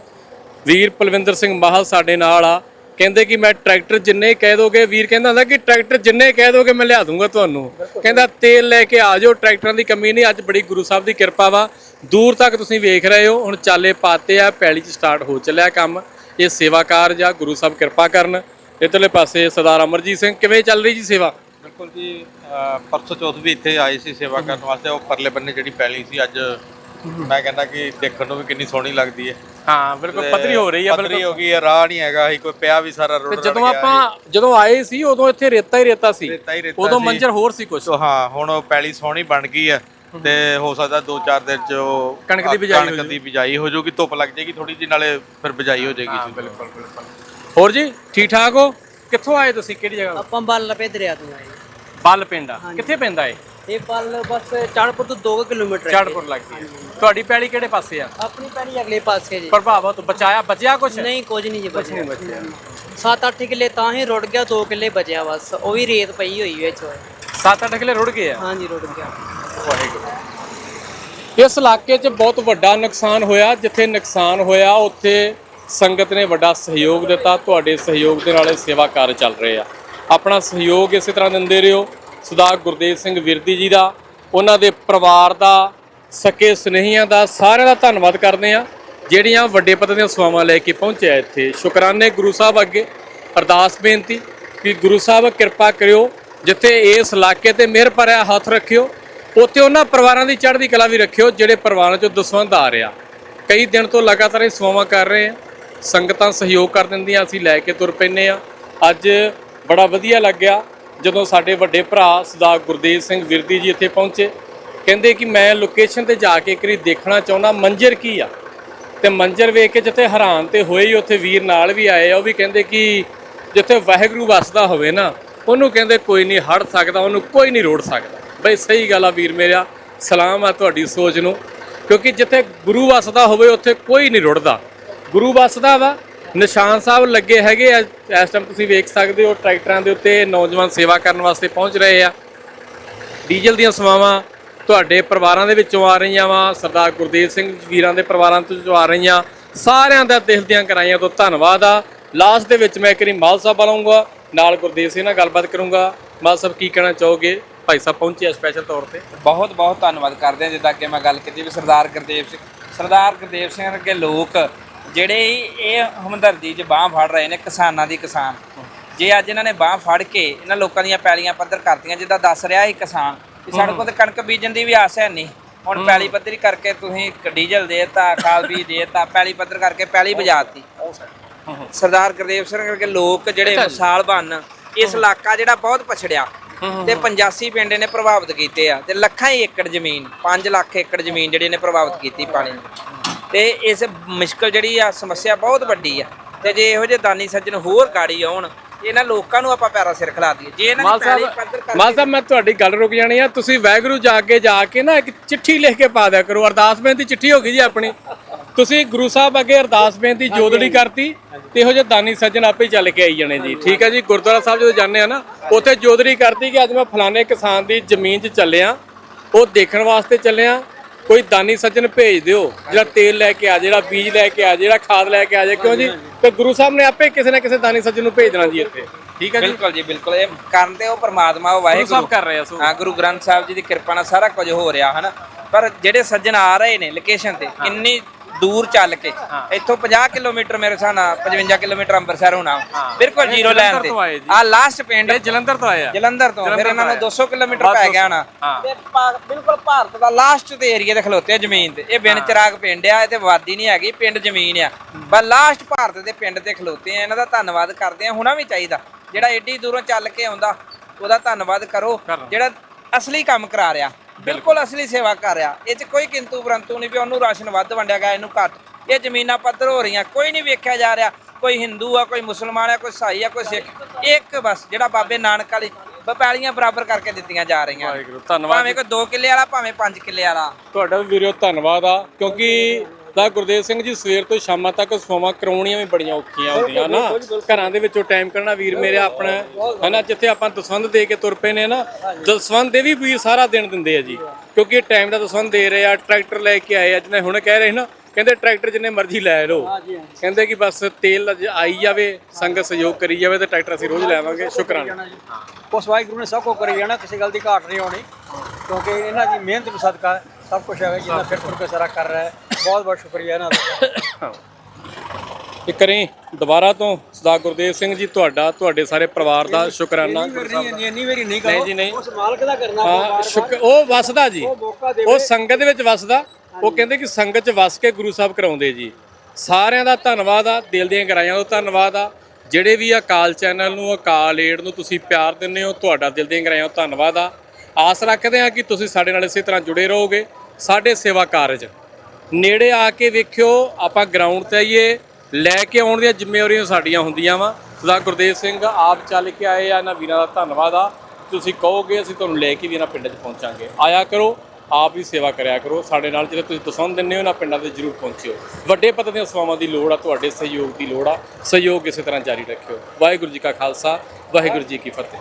ਵੀਰ ਪਲਵਿੰਦਰ ਸਿੰਘ ਮਾਹਲ ਸਾਡੇ ਨਾਲ ਆ। ਕਹਿੰਦੇ ਕਿ ਮੈਂ ਟਰੈਕਟਰ ਜਿੰਨੇ ਕਹਿ ਦੋਗੇ ਵੀਰ ਕਹਿੰਦਾ ਹੁੰਦਾ ਕਿ ਟਰੈਕਟਰ ਜਿੰਨੇ ਕਹਿ ਦੋਗੇ ਮੈਂ ਲਿਆ ਦੂੰਗਾ ਤੁਹਾਨੂੰ। ਕਹਿੰਦਾ ਤੇਲ ਲੈ ਕੇ ਆ ਜਾਓ ਟਰੈਕਟਰਾਂ ਦੀ ਕਮੀ ਨਹੀਂ ਅੱਜ ਬੜੀ ਗੁਰੂ ਸਾਹਿਬ ਦੀ ਕਿਰਪਾ ਵਾ। ਦੂਰ ਤੱਕ ਤੁਸੀਂ ਵੇਖ ਰਹੇ ਹੋ ਹੁਣ ਚਾਲੇ ਪਾਤੇ ਆ ਪੈਲੀ 'ਚ ਸਟਾਰਟ ਹੋ ਚੱਲਿਆ ਕੰਮ। ਇਹ ਸੇਵਾ ਕਾਰਜ ਆ ਗੁਰੂ ਸਾਹਿਬ ਕਿਰਪਾ ਕਰਨ। ਇਧਰਲੇ ਪਾਸੇ ਸਰਦਾਰ ਅਮਰਜੀਤ ਸਿੰਘ ਕਿਵੇਂ ਚੱਲ ਰਹੀ ਜੀ ਸੇਵਾ? ਬਿਲਕੁਲ ਜੀ ਪਰਸੋਂ ਚੌਥ ਵੀ ਇੱਥੇ ਆਏ ਸੀ ਸੇਵਾ ਕਰਨ ਵਾਸਤੇ। ਉਹ ਪਰਲੇ ਬੰਨੇ ਜਿਹੜੀ ਪੈਲੀ ਸੀ ਅੱਜ ਮੈਂ ਕਹਿੰਦਾ ਕਿ ਦੇਖਣ ਨੂੰ ਵੀ ਕਿੰਨੀ ਸੋਹਣੀ ਲੱਗਦੀ ਹੈ। ਹਾਂ ਬਿਲਕੁਲ ਪਤਰੀ ਹੋ ਰਹੀ ਪੱਧਰੀ ਬਿਲਕੁਲ ਹੋ ਗਈ ਹੈ ਰਾਹ ਨਹੀਂ ਹੈਗਾ ਸੀ ਕੋਈ ਪਿਆ ਵੀ ਸਾਰਾ ਰੋਡ ਤੇ ਜਦੋਂ ਆਪਾਂ ਜਦੋਂ ਆਏ ਸੀ ਉਦੋਂ ਇੱਥੇ ਰੇਤਾ ਹੀ ਰੇਤਾ ਸੀ। ਰੇਤਾ ਹੀ ਰੇਤਾ ਉਦੋਂ। ਮੰਜ਼ਰ ਹੋਰ ਸੀ ਕੁਝ ਸੋ ਹਾਂ ਹੁਣ ਉਹ ਪੈਲੀ ਸੋਹਣੀ ਬਣ ਗਈ ਹੈ ਤੇ ਹੋ ਸਕਦਾ 2-4 ਦਿਨ ਚ ਉਹ ਕਣਕ ਦੀ ਬਿਜਾਈ ਹੋ ਕਣਕ ਦੀ ਬਿਜਾਈ ਹੋ ਜਾਊਗੀ ਧੁੱਪ ਲੱਗ ਜਾਏਗੀ ਥੋੜੀ ਜਿਹੀ ਨਾਲੇ ਫਿਰ ਬਿਜਾਈ ਹੋ ਜਾਏਗੀ ਜੀ ਬਿਲਕੁਲ ਬਿਲਕੁਲ। ਹੋਰ ਜੀ ਠੀਕ ਠਾਕ ਹੋ? ਕਿੱਥੋਂ ਆਏ ਤੁਸੀਂ ਕਿਹੜੀ ਜਗ੍ਹਾ ਆਪਾਂ ਬੱਲ ਲਪੇ ਦਰਿਆ ਤੋਂ ਆਏ। ਬੱਲ ਪਿੰਡ ਆ। ਕਿੱਥੇ ਪੈਂਦਾ ਏ ਇਹ ਬੱਲ ਬਸ ਚਾਣਪੁਰ ਤੋਂ 2 ਕਿਲੋਮੀਟਰ ਹੈ ਚੜਪੁਰ ਲੱਗਦੀ ਹੈ ਤੁਹਾਡੀ ਪੈਲੀ ਕਿਹੜੇ ਪਾਸੇ ਆ? ਆਪਣੀ ਪੈਣੀ ਅਗਲੇ ਪਾਸੇ ਜੀ। ਪ੍ਰਭਾਵਤ ਬਚਾਇਆ ਬਚਿਆ ਕੁਛ? ਨਹੀਂ ਕੁਝ ਨਹੀਂ ਜੀ ਬਚਿਆ। ਬਚਿਆ। 7-8 ਕਿੱਲੇ ਤਾਂ ਹੀ ਰੁੜ ਗਿਆ 2 ਕਿੱਲੇ ਬਚਿਆ ਬਸ। ਉਹ ਵੀ ਰੇਤ ਪਈ ਹੋਈ ਵਿੱਚ। 7-8 ਕਿਲੇ ਰੁੜ ਗਏ ਆ? ਹਾਂਜੀ ਰੁੜ ਗਿਆ। ਇਸ ਇਲਾਕੇ 'ਚ ਬਹੁਤ ਵੱਡਾ ਨੁਕਸਾਨ ਹੋਇਆ। ਜਿੱਥੇ ਨੁਕਸਾਨ ਹੋਇਆ ਉੱਥੇ ਸੰਗਤ ਨੇ ਵੱਡਾ ਸਹਿਯੋਗ ਦਿੱਤਾ। ਤੁਹਾਡੇ ਸਹਿਯੋਗ ਦੇ ਨਾਲ ਇਹ ਸੇਵਾ ਕਾਰਜ ਚੱਲ ਰਹੇ ਆ। ਆਪਣਾ ਸਹਿਯੋਗ ਇਸੇ ਤਰ੍ਹਾਂ ਦਿੰਦੇ ਰਹੋ। ਸਰਦਾਰ ਗੁਰਦੇਵ ਸਿੰਘ ਵਿਰਦੀ ਜੀ ਦਾ, ਉਹਨਾਂ ਦੇ ਪਰਿਵਾਰ ਦਾ, ਸਕੇ ਸੁਨੇਹੀਆਂ ਦਾ ਸਾਰਿਆਂ ਦਾ ਧੰਨਵਾਦ ਕਰਦੇ ਆ ਜਿਹੜੀਆਂ ਵੱਡੇ ਪੱਧਰ ਦੀਆਂ ਸੇਵਾਵਾਂ ਲੈ ਕੇ ਪਹੁੰਚਿਆ ਇੱਥੇ। ਸ਼ੁਕਰਾਨੇ ਗੁਰੂ ਸਾਹਿਬ ਅੱਗੇ। ਅਰਦਾਸ ਬੇਨਤੀ ਕਿ ਗੁਰੂ ਸਾਹਿਬ ਕਿਰਪਾ ਕਰਿਓ, ਜਿੱਥੇ ਇਸ ਇਲਾਕੇ ਤੇ ਮਿਹਰ ਭਰਿਆ ਹੱਥ ਰੱਖਿਓ, ਉੱਥੇ ਉਹਨਾਂ ਪਰਿਵਾਰਾਂ ਦੀ ਚੜ੍ਹਦੀ ਕਲਾ ਵੀ ਰੱਖਿਓ, ਜਿਹੜੇ ਪਰਿਵਾਰਾਂ ਚੋਂ ਦਸਵੰਧ ਆ ਰਿਹਾ। ਕਈ ਦਿਨ ਤੋਂ ਲਗਾਤਾਰ ਇਹ ਸੇਵਾਵਾਂ ਕਰ ਰਹੇ ਆ ਸੰਗਤਾਂ ਸਹਿਯੋਗ ਕਰ ਦਿੰਦੀਆਂ, ਅਸੀਂ ਲੈ ਕੇ ਤੁਰ ਪੈਨੇ ਆ ਅੱਜ ਬੜਾ ਵਧੀਆ ਲੱਗਿਆ ਜਦੋਂ ਸਾਡੇ ਵੱਡੇ ਭਰਾ ਸਰਦਾਰ ਗੁਰਦੇਵ ਸਿੰਘ ਵਿਰਦੀ ਜੀ ਇੱਥੇ ਪਹੁੰਚੇ। ਕਹਿੰਦੇ ਕਿ ਮੈਂ ਲੋਕੇਸ਼ਨ ਤੇ ਜਾ ਕੇ ਇੱਕ ਵਾਰੀ ਦੇਖਣਾ ਚਾਹੁੰਦਾ, ਮੰਜ਼ਰ ਕੀ ਆ? ਤੇ ਮੰਜ਼ਰ ਵੇਖ ਕੇ ਜਿੱਥੇ ਹੈਰਾਨ ਤੇ ਹੋਏ ਹੀ ਉੱਥੇ ਵੀਰ ਨਾਲ ਵੀ ਆਏ ਆ, ਉਹ ਵੀ ਕਹਿੰਦੇ ਕਿ ਜਿੱਥੇ ਵਾਹਿਗੁਰੂ ਵਸਦਾ ਹੋਵੇ ਨਾ, ਉਹਨੂੰ ਕਹਿੰਦੇ ਕੋਈ ਨਹੀਂ ਹੜ ਸਕਦਾ, ਉਹਨੂੰ ਕੋਈ ਨਹੀਂ ਰੋੜ ਸਕਦਾ। ਬਈ ਸਹੀ ਗੱਲ ਆ ਵੀਰ ਮੇਰਾ ਸਲਾਮ ਆ ਤੁਹਾਡੀ ਸੋਚ ਨੂੰ, ਕਿਉਂਕਿ ਜਿੱਥੇ ਗੁਰੂ ਵਸਦਾ ਹੋਵੇ ਉੱਥੇ ਕੋਈ ਨਹੀਂ ਰੁੜਦਾ। ਗੁਰੂ ਵਸਦਾ ਵਾ ਨਿਸ਼ਾਨ ਸਾਹਿਬ ਲੱਗੇ ਹੈਗੇ ਆ। ਇਸ ਟਾਈਮ ਤੁਸੀਂ ਵੇਖ ਸਕਦੇ ਹੋ, ਟਰੈਕਟਰਾਂ ਦੇ ਉੱਤੇ ਨੌਜਵਾਨ ਸੇਵਾ ਕਰਨ ਵਾਸਤੇ ਪਹੁੰਚ ਰਹੇ ਆ। ਡੀਜ਼ਲ ਦੀਆਂ ਸੇਵਾਵਾਂ ਤੁਹਾਡੇ ਪਰਿਵਾਰਾਂ ਦੇ ਵਿੱਚੋਂ ਆ ਰਹੀਆਂ ਵਾ। ਸਰਦਾਰ ਗੁਰਦੇਵ ਸਿੰਘ ਵੀਰਾਂ ਦੇ ਪਰਿਵਾਰਾਂ ਤੋਂ ਆ ਰਹੀਆਂ, ਸਾਰਿਆਂ ਦਾ ਦਿਲ ਦੀਆਂ ਕਰਾਈਆਂ ਤੋਂ ਧੰਨਵਾਦ ਆ। ਲਾਸਟ ਦੇ ਵਿੱਚ ਮੈਂ ਇੱਕ ਵਾਰੀ ਮਾਲ ਸਾਹਿਬ ਬੁਲਾਉਂਗਾ ਨਾਲ ਗੁਰਦੇਵ ਸਿੰਘ ਨਾਲ ਗੱਲਬਾਤ ਕਰੂੰਗਾ। ਮਾਲ ਸਾਹਿਬ, ਕੀ ਕਹਿਣਾ ਚਾਹੋਗੇ? ਭਾਈ ਸਾਹਿਬ ਪਹੁੰਚੇ ਸਪੈਸ਼ਲ ਤੌਰ ਤੇ। ਬਹੁਤ ਬਹੁਤ ਧੰਨਵਾਦ ਕਰਦੇ ਹਾਂ ਜਿੱਦਾਂ ਕਿ ਮੈਂ ਗੱਲ ਕੀਤੀ ਵੀ ਸਰਦਾਰ ਗੁਰਦੇਵ ਸਿੰਘ, ਸਰਦਾਰ ਗੁਰਦੇਵ ਸਿੰਘ ਵਰਗੇ ਲੋਕ ਜਿਹੜੇ ਇਹ ਹਮਦਰਦੀ 'ਚ ਬਾਹ ਫੜ ਰਹੇ ਨੇ ਕਿਸਾਨਾਂ ਦੀ ਕਿਸਾਨ। ਜੇ ਅੱਜ ਇਹਨਾਂ ਨੇ ਬਾਹ ਫੜ ਕੇ ਇਹਨਾਂ ਲੋਕਾਂ ਦੀਆਂ ਪੈਲੀਆਂ ਪੱਧਰ ਕਰਤੀਆਂ ਜਿੱਦਾਂ ਦੱਸ ਰਿਹਾ ਸੀ ਕਿਸਾਨ ਕਿ ਸਾਡੇ ਕੋਲ ਤਾਂ ਕਣਕ ਬੀਜਣ ਦੀ ਵੀ ਆਸ ਹੈ ਨਹੀਂ। ਹੁਣ ਪੈਲੀ ਪੱਧਰੀ ਕਰਕੇ ਤੁਸੀਂ ਡੀਜ਼ਲ ਦੇਤਾ ਖਾਲ ਬੀਜ ਦੇਤਾ ਪੈਲੀ ਪੱਧਰ ਕਰਕੇ ਪੈਲੀ ਬਜਾਤੀ ਸਰਦਾਰ ਗੁਰਦੇਵ ਸਿੰਘ ਵਰਗੇ ਲੋਕ ਜਿਹੜੇ ਮਿਸਾਲ ਬਣ ਇਸ ਇਲਾਕਾ ਜਿਹੜਾ ਬਹੁਤ ਪਛੜਿਆ। ਤੇ 85 ਪਿੰਡ ਨੇ ਪ੍ਰਭਾਵਿਤ ਕੀਤੇ ਆ। ਤੇ ਲੱਖਾਂ ਏਕੜ ਜ਼ਮੀਨ 5 ਲੱਖ ਏਕੜ ਜ਼ਮੀਨ ਜਿਹੜੀ ਨੇ ਪ੍ਰਭਾਵਿਤ ਕੀਤੀ ਪਾਣੀ ਨਾਲ। ਤੇ ਇਸ ਮੁਸ਼ਕਲ ਜਿਹੜੀ ਆ ਸਮੱਸਿਆ ਬਹੁਤ ਵੱਡੀ ਆ। ਤੇ ਜੇ ਇਹੋ ਜਿਹੇ ਦਾਨੀ ਸੱਜਣ ਹੋਰ ਗਾੜੀ ਆਉਣ ਇਹਨਾਂ ਲੋਕਾਂ ਨੂੰ ਆਪਾਂ ਪੈਰਾ ਸਿਰ ਖਿਲਾ ਦਈਏ। ਜੇ ਇਹਨਾਂ ਪੈਲੀ ਸਾਹਿਬ ਪੱਧਰ ਕਰਕੇ ਮਾਲ ਸਾਹਿਬ ਮੈਂ ਤੁਹਾਡੀ ਗੱਲ ਰੁਕ ਜਾਣੀ ਆ। ਤੁਸੀਂ ਵੈਗਰੂ ਜਾ ਕੇ ਜਾ ਕੇ ਨਾ ਇੱਕ ਚਿੱਠੀ ਲਿਖ ਕੇ ਪਾ ਦਿਆ ਕਰੋ। ਅਰਦਾਸ ਬੇਨਤੀ ਚਿੱਠੀ ਹੋ ਗਈ ਜੀ ਆਪਣੀ। ਤੁਸੀਂ ਗੁਰੂ ਸਾਹਿਬ ਅੱਗੇ ਅਰਦਾਸ ਬੇਨਤੀ ਜੋਦੜੀ ਕਰਤੀ ਤੇ ਇਹੋ ਜਿਹੇ ਦਾਨੀ ਸੱਜਣ ਆਪੇ ਚੱਲ ਕੇ ਆਈ ਜਾਣੇ ਜੀ। ਠੀਕ ਹੈ ਜੀ ਗੁਰਦੁਆਰਾ ਸਾਹਿਬ ਜਦੋਂ ਜਾਂਦੇ ਆ ਨਾ ਉੱਥੇ ਜੋਦੜੀ ਕਰਤੀ ਕਿ ਅੱਜ ਮੈਂ ਫਲਾਣੇ ਕਿਸਾਨ ਦੀ ਜ਼ਮੀਨ 'ਚ ਚੱਲਿਆ। ਉਹ ਦੇਖਣ ਵਾਸਤੇ ਚੱਲਿਆ। ਕੋਈ ਦਾਨੀ ਸੱਜਣ ਭੇਜ ਦਿਓ ਜਿਹੜਾ ਤੇਲ ਲੈ ਕੇ ਆ ਜਿਹੜਾ ਬੀਜ ਲੈ ਕੇ ਆ ਜਿਹੜਾ ਖਾਦ ਲੈ ਕੇ ਆ ਜਾਏ ਕਿਉਂ ਜੀ? ਤੇ ਗੁਰੂ ਸਾਹਿਬ ਨੇ ਆਪੇ ਕਿਸੇ ਨਾ ਕਿਸੇ ਦਾਨੀ ਸੱਜਣ ਨੂੰ ਭੇਜ ਦੇਣਾ ਜੀ ਇੱਥੇ। ਠੀਕ ਹੈ ਜੀ? ਬਿਲਕੁਲ ਜੀ ਬਿਲਕੁਲ। ਇਹ ਕਰਨ ਤੇ ਉਹ ਪ੍ਰਮਾਤਮਾ ਉਹ ਗੁਰੂ ਸਾਹਿਬ ਵਾਹਿਗੁਰੂ ਕਰ ਰਹੇ ਆ ਸੋ। ਹਾਂ ਗੁਰੂ ਗ੍ਰੰਥ ਸਾਹਿਬ ਜੀ ਦੀ ਕਿਰਪਾ ਨਾਲ ਸਾਰਾ ਕੁਝ ਹੋ ਰਿਹਾ ਹਨਾ? ਪਰ ਜਿਹੜੇ ਸੱਜਣ ਆ ਰਹੇ ਨੇ ਲੋਕੇਸ਼ਨ ਤੇ ਇੰਨੀ ਦੂਰ ਚੱਲ ਕੇ। ਇੱਥੋਂ 50 ਕਿਲੋਮੀਟਰ ਮੇਰੇ ਹਿਸਾਬ ਨਾਲ 55 ਕਿਲੋਮੀਟਰ ਅੰਮ੍ਰਿਤਸਰ ਹੋਣਾ। ਬਿਲਕੁਲ ਜ਼ੀਰੋ ਲਾਈਨ ਤੇ। ਆ ਲਾਸਟ ਪਿੰਡ ਇਹ ਜਲੰਧਰ ਤੋਂ ਆਏ ਆ। ਜਲੰਧਰ ਤੋਂ। ਫਿਰ ਇਹਨਾਂ ਨੂੰ 200 ਕਿਲੋਮੀਟਰ ਪੈ 200 ਗਿਆ ਹੋਣਾ। ਤੇ ਬਿਲਕੁਲ ਭਾਰਤ ਦਾ ਲਾਸਟ ਤੇ ਏਰੀਆ ਤੇ ਖਲੋਤੇ ਜ਼ਮੀਨ ਤੇ। ਇਹ ਬਿਨ ਚਰਾਗ ਪਿੰਡ ਆ ਇਹ ਤੇ ਵਾਦੀ ਨਹੀਂ ਹੈਗੀ ਪਿੰਡ ਜ਼ਮੀਨ ਆ। ਬਸ ਲਾਸਟ ਭਾਰਤ ਦੇ ਪਿੰਡ ਤੇ ਖਲੋਤੇ ਆ। ਇਹਨਾਂ ਦਾ ਧੰਨਵਾਦ ਕਰਦੇ ਆ। ਹੋਣਾ ਵੀ ਚਾਹੀਦਾ। ਜਿਹੜਾ ਏਡੀ ਦੂਰੋਂ ਚੱਲ ਕੇ ਆਉਂਦਾ ਉਹਦਾ ਧੰਨਵਾਦ ਕਰੋ। ਜਿਹੜਾ ਅਸਲੀ ਕੰਮ ਕਰਾ ਰਿਹਾ। ਬਿਲਕੁਲ ਅਸਲੀ ਸੇਵਾ ਕਰ ਰਿਹਾ। ਇਹ 'ਚ ਕੋਈ ਕਿੰਤੂ ਪਰੰਤੂ ਨਹੀਂ ਵੀ ਉਹਨੂੰ ਰਾਸ਼ਨ ਵੱਧ ਵੰਡਿਆ ਗਿਆ ਇਹਨੂੰ ਘੱਟ। ਇਹ ਜ਼ਮੀਨਾਂ ਪੱਧਰ ਹੋ ਰਹੀਆਂ ਕੋਈ ਨਹੀਂ ਵੇਖਿਆ ਜਾ ਰਿਹਾ। ਕੋਈ ਹਿੰਦੂ ਆ ਕੋਈ ਮੁਸਲਮਾਨ ਆ ਕੋਈ ਸਾਈ ਆ ਕੋਈ ਸਿੱਖ। ਇੱਕ ਬਸ ਜਿਹੜਾ ਬਾਬੇ ਨਾਨਕ ਵਾਲੀ ਬਪੈਲੀਆਂ ਬਰਾਬਰ ਕਰਕੇ ਦਿੱਤੀਆਂ ਜਾ ਰਹੀਆਂ। ਵਾਹਿਗੁਰੂ ਧੰਨਵਾਦ ਭਾਵੇਂ ਕੋਈ 2 ਕਿੱਲੇ ਵਾਲਾ ਭਾਵੇਂ 5 ਕਿੱਲੇ ਵਾਲਾ। ਤੁਹਾਡਾ ਵੀ ਵੀਰੋ ਧੰਨਵਾਦ ਆ ਕਿਉਂਕਿ ਦਾ ਗੁਰਦੇਵ ਸਿੰਘ ਜੀ ਸਵੇਰ ਤੋਂ ਸ਼ਾਮਾਂ ਤੱਕ ਸਫਾਵਾਂ ਕਰਾਉਣੀਆਂ ਵੀ ਬੜੀਆਂ ਔਖੀਆਂ ਹੁੰਦੀਆਂ ਨਾ। ਘਰਾਂ ਦੇ ਵਿੱਚੋਂ ਟਾਈਮ ਕੱਢਣਾ ਵੀਰ ਮੇਰੇ ਆਪਣਾ ਹਨਾ ਜਿੱਥੇ ਆਪਾਂ ਦਸਵੰਧ ਦੇ ਕੇ ਤੁਰ ਪਏ ਨੇ ਨਾ ਦਸਵੰਧ ਦੇ ਵੀ ਵੀਰ ਸਾਰਾ ਦਿਨ ਦਿੰਦੇ ਆ ਜੀ। ਕਿਉਂਕਿ ਟਾਈਮ ਦਾ ਦਸਵੰਧ ਦੇ ਰਹੇ ਆ ਟਰੈਕਟਰ ਲੈ ਕੇ ਆਏ ਆ ਜਿਹਨੇ ਹੁਣ ਕਹਿ ਰਹੇ ਨਾ ਕਹਿੰਦੇ ਟਰੈਕਟਰ ਜਿੰਨੇ ਮਰਜ਼ੀ ਲੈ ਲਓ। ਕਹਿੰਦੇ ਕਿ ਬਸ ਤੇਲ ਆਈ ਜਾਵੇ ਸੰਗਤ ਸਹਿਯੋਗ ਕਰੀ ਜਾਵੇ ਤੇ ਟਰੈਕਟਰ ਅਸੀਂ ਰੋਜ਼ ਲੈਵਾਂਗੇ ਸ਼ੁਕਰਾਨਾ। ਉਸ ਵਾਹਿਗੁਰੂ ਨੇ ਸਭ ਕੁਝ ਕਰੀ ਜਾਣਾ ਕਿਸੇ ਗੱਲ ਦੀ ਘਾਟ ਨਹੀਂ ਆਉਣੀ ਕਿਉਂਕਿ ਇਹਨਾਂ ਦੀ ਮਿਹਨਤ ਨੂੰ ਸਦਕਾ ਸਭ ਕੁਝ ਹੈਗਾ ਜਿੰਨਾ ਫਿਰ ਤੁਰ ਕੇ ਸਾਰਾ ਕਰ ਰਿਹਾ ਹੈ। ਬਹੁਤ ਬਹੁਤ ਸ਼ੁਕਰੀਆ ਇਹਨਾਂ ਦਾ। ਇੱਕ ਕਰੀ ਦੁਬਾਰਾ ਤੋਂ ਸਰਦਾਰ ਗੁਰਦੇਵ ਸਿੰਘ ਜੀ ਤੁਹਾਡਾ ਤੁਹਾਡੇ ਸਾਰੇ ਪਰਿਵਾਰ ਦਾ ਸ਼ੁਕਰਾਨਾ। ਇੰਨੀ ਵਾਰੀ ਨਹੀਂ ਜੀ, ਨਹੀਂ। ਉਸ ਮਾਲਕ ਦਾ ਕਰਨਾ ਹਾਂ ਉਹ ਵਸਦਾ ਜੀ। ਉਹ ਸੰਗਤ ਦੇ ਵਿੱਚ ਵਸਦਾ। ਉਹ ਕਹਿੰਦੇ ਕਿ ਸੰਗਤ 'ਚ ਵਸ ਕੇ ਗੁਰੂ ਸਾਹਿਬ ਕਰਾਉਂਦੇ ਜੀ। ਸਾਰਿਆਂ ਦਾ ਧੰਨਵਾਦ ਆ, ਦਿਲ ਦੀਆਂ ਗਹਿਰਾਈਆਂ ਦਾ ਧੰਨਵਾਦ ਆ। ਜਿਹੜੇ ਵੀ ਅਕਾਲ ਚੈਨਲ ਨੂੰ ਅਕਾਲ ਏਡ ਨੂੰ ਤੁਸੀਂ ਪਿਆਰ ਦਿੰਦੇ ਹੋ, ਤੁਹਾਡਾ ਦਿਲ ਦੀਆਂ ਗਹਿਰਾਈਆਂ ਤੋਂ ਧੰਨਵਾਦ ਆ। ਆਸ ਰੱਖਦੇ ਹਾਂ ਕਿ ਤੁਸੀਂ ਸਾਡੇ ਨਾਲ ਇਸੇ ਤਰ੍ਹਾਂ ਜੁੜੇ ਰਹੋਗੇ, ਸਾਡੇ ਸੇਵਾ ਕਾਰਜ। ਨੇੜੇ ਆ ਕੇ ਵੇਖਿਓ, ਆਪਾਂ ਗਰਾਊਂਡ ਤੇ ਆਈਏ, ਲੈ ਕੇ ਆਉਣ ਦੀਆਂ ਜ਼ਿੰਮੇਵਾਰੀਆਂ ਸਾਡੀਆਂ ਹੁੰਦੀਆਂ ਵਾ। ਸਰਦਾਰ ਗੁਰਦੇਵ ਸਿੰਘ ਆਪ ਚੱਲ ਕੇ ਆਏ ਆ, ਇਹਨਾਂ ਵੀਰਾਂ ਦਾ ਧੰਨਵਾਦ ਆ। ਤੁਸੀਂ ਕਹੋਗੇ, ਅਸੀਂ ਤੁਹਾਨੂੰ ਲੈ ਕੇ ਵੀ ਇਹਨਾਂ ਪਿੰਡਾਂ 'ਚ ਪਹੁੰਚਾਂਗੇ। ਆਇਆ ਕਰੋ ਆਪ ਵੀ ਸੇਵਾ ਕਰਿਆ ਕਰੋ। ਸਾਡੇ ਨਾਲ ਜਿਹੜੇ ਤੁਸੀਂ ਦਸਵੰਧ ਦਿੰਦੇ ਹੋ, ਇਹਨਾਂ ਪਿੰਡਾਂ 'ਤੇ ਜ਼ਰੂਰ ਪਹੁੰਚਿਓ। ਵੱਡੇ ਪੱਧਰ ਦੀਆਂ ਸੇਵਾਵਾਂ ਦੀ ਲੋੜ ਆ, ਤੁਹਾਡੇ ਸਹਿਯੋਗ ਦੀ ਲੋੜ ਆ। ਸਹਿਯੋਗ ਇਸੇ ਤਰ੍ਹਾਂ ਜਾਰੀ ਰੱਖਿਓ। ਵਾਹਿਗੁਰੂ ਜੀ ਕਾ ਖਾਲਸਾ, ਵਾਹਿਗੁਰੂ ਜੀ ਕੀ ਫਤਿਹ।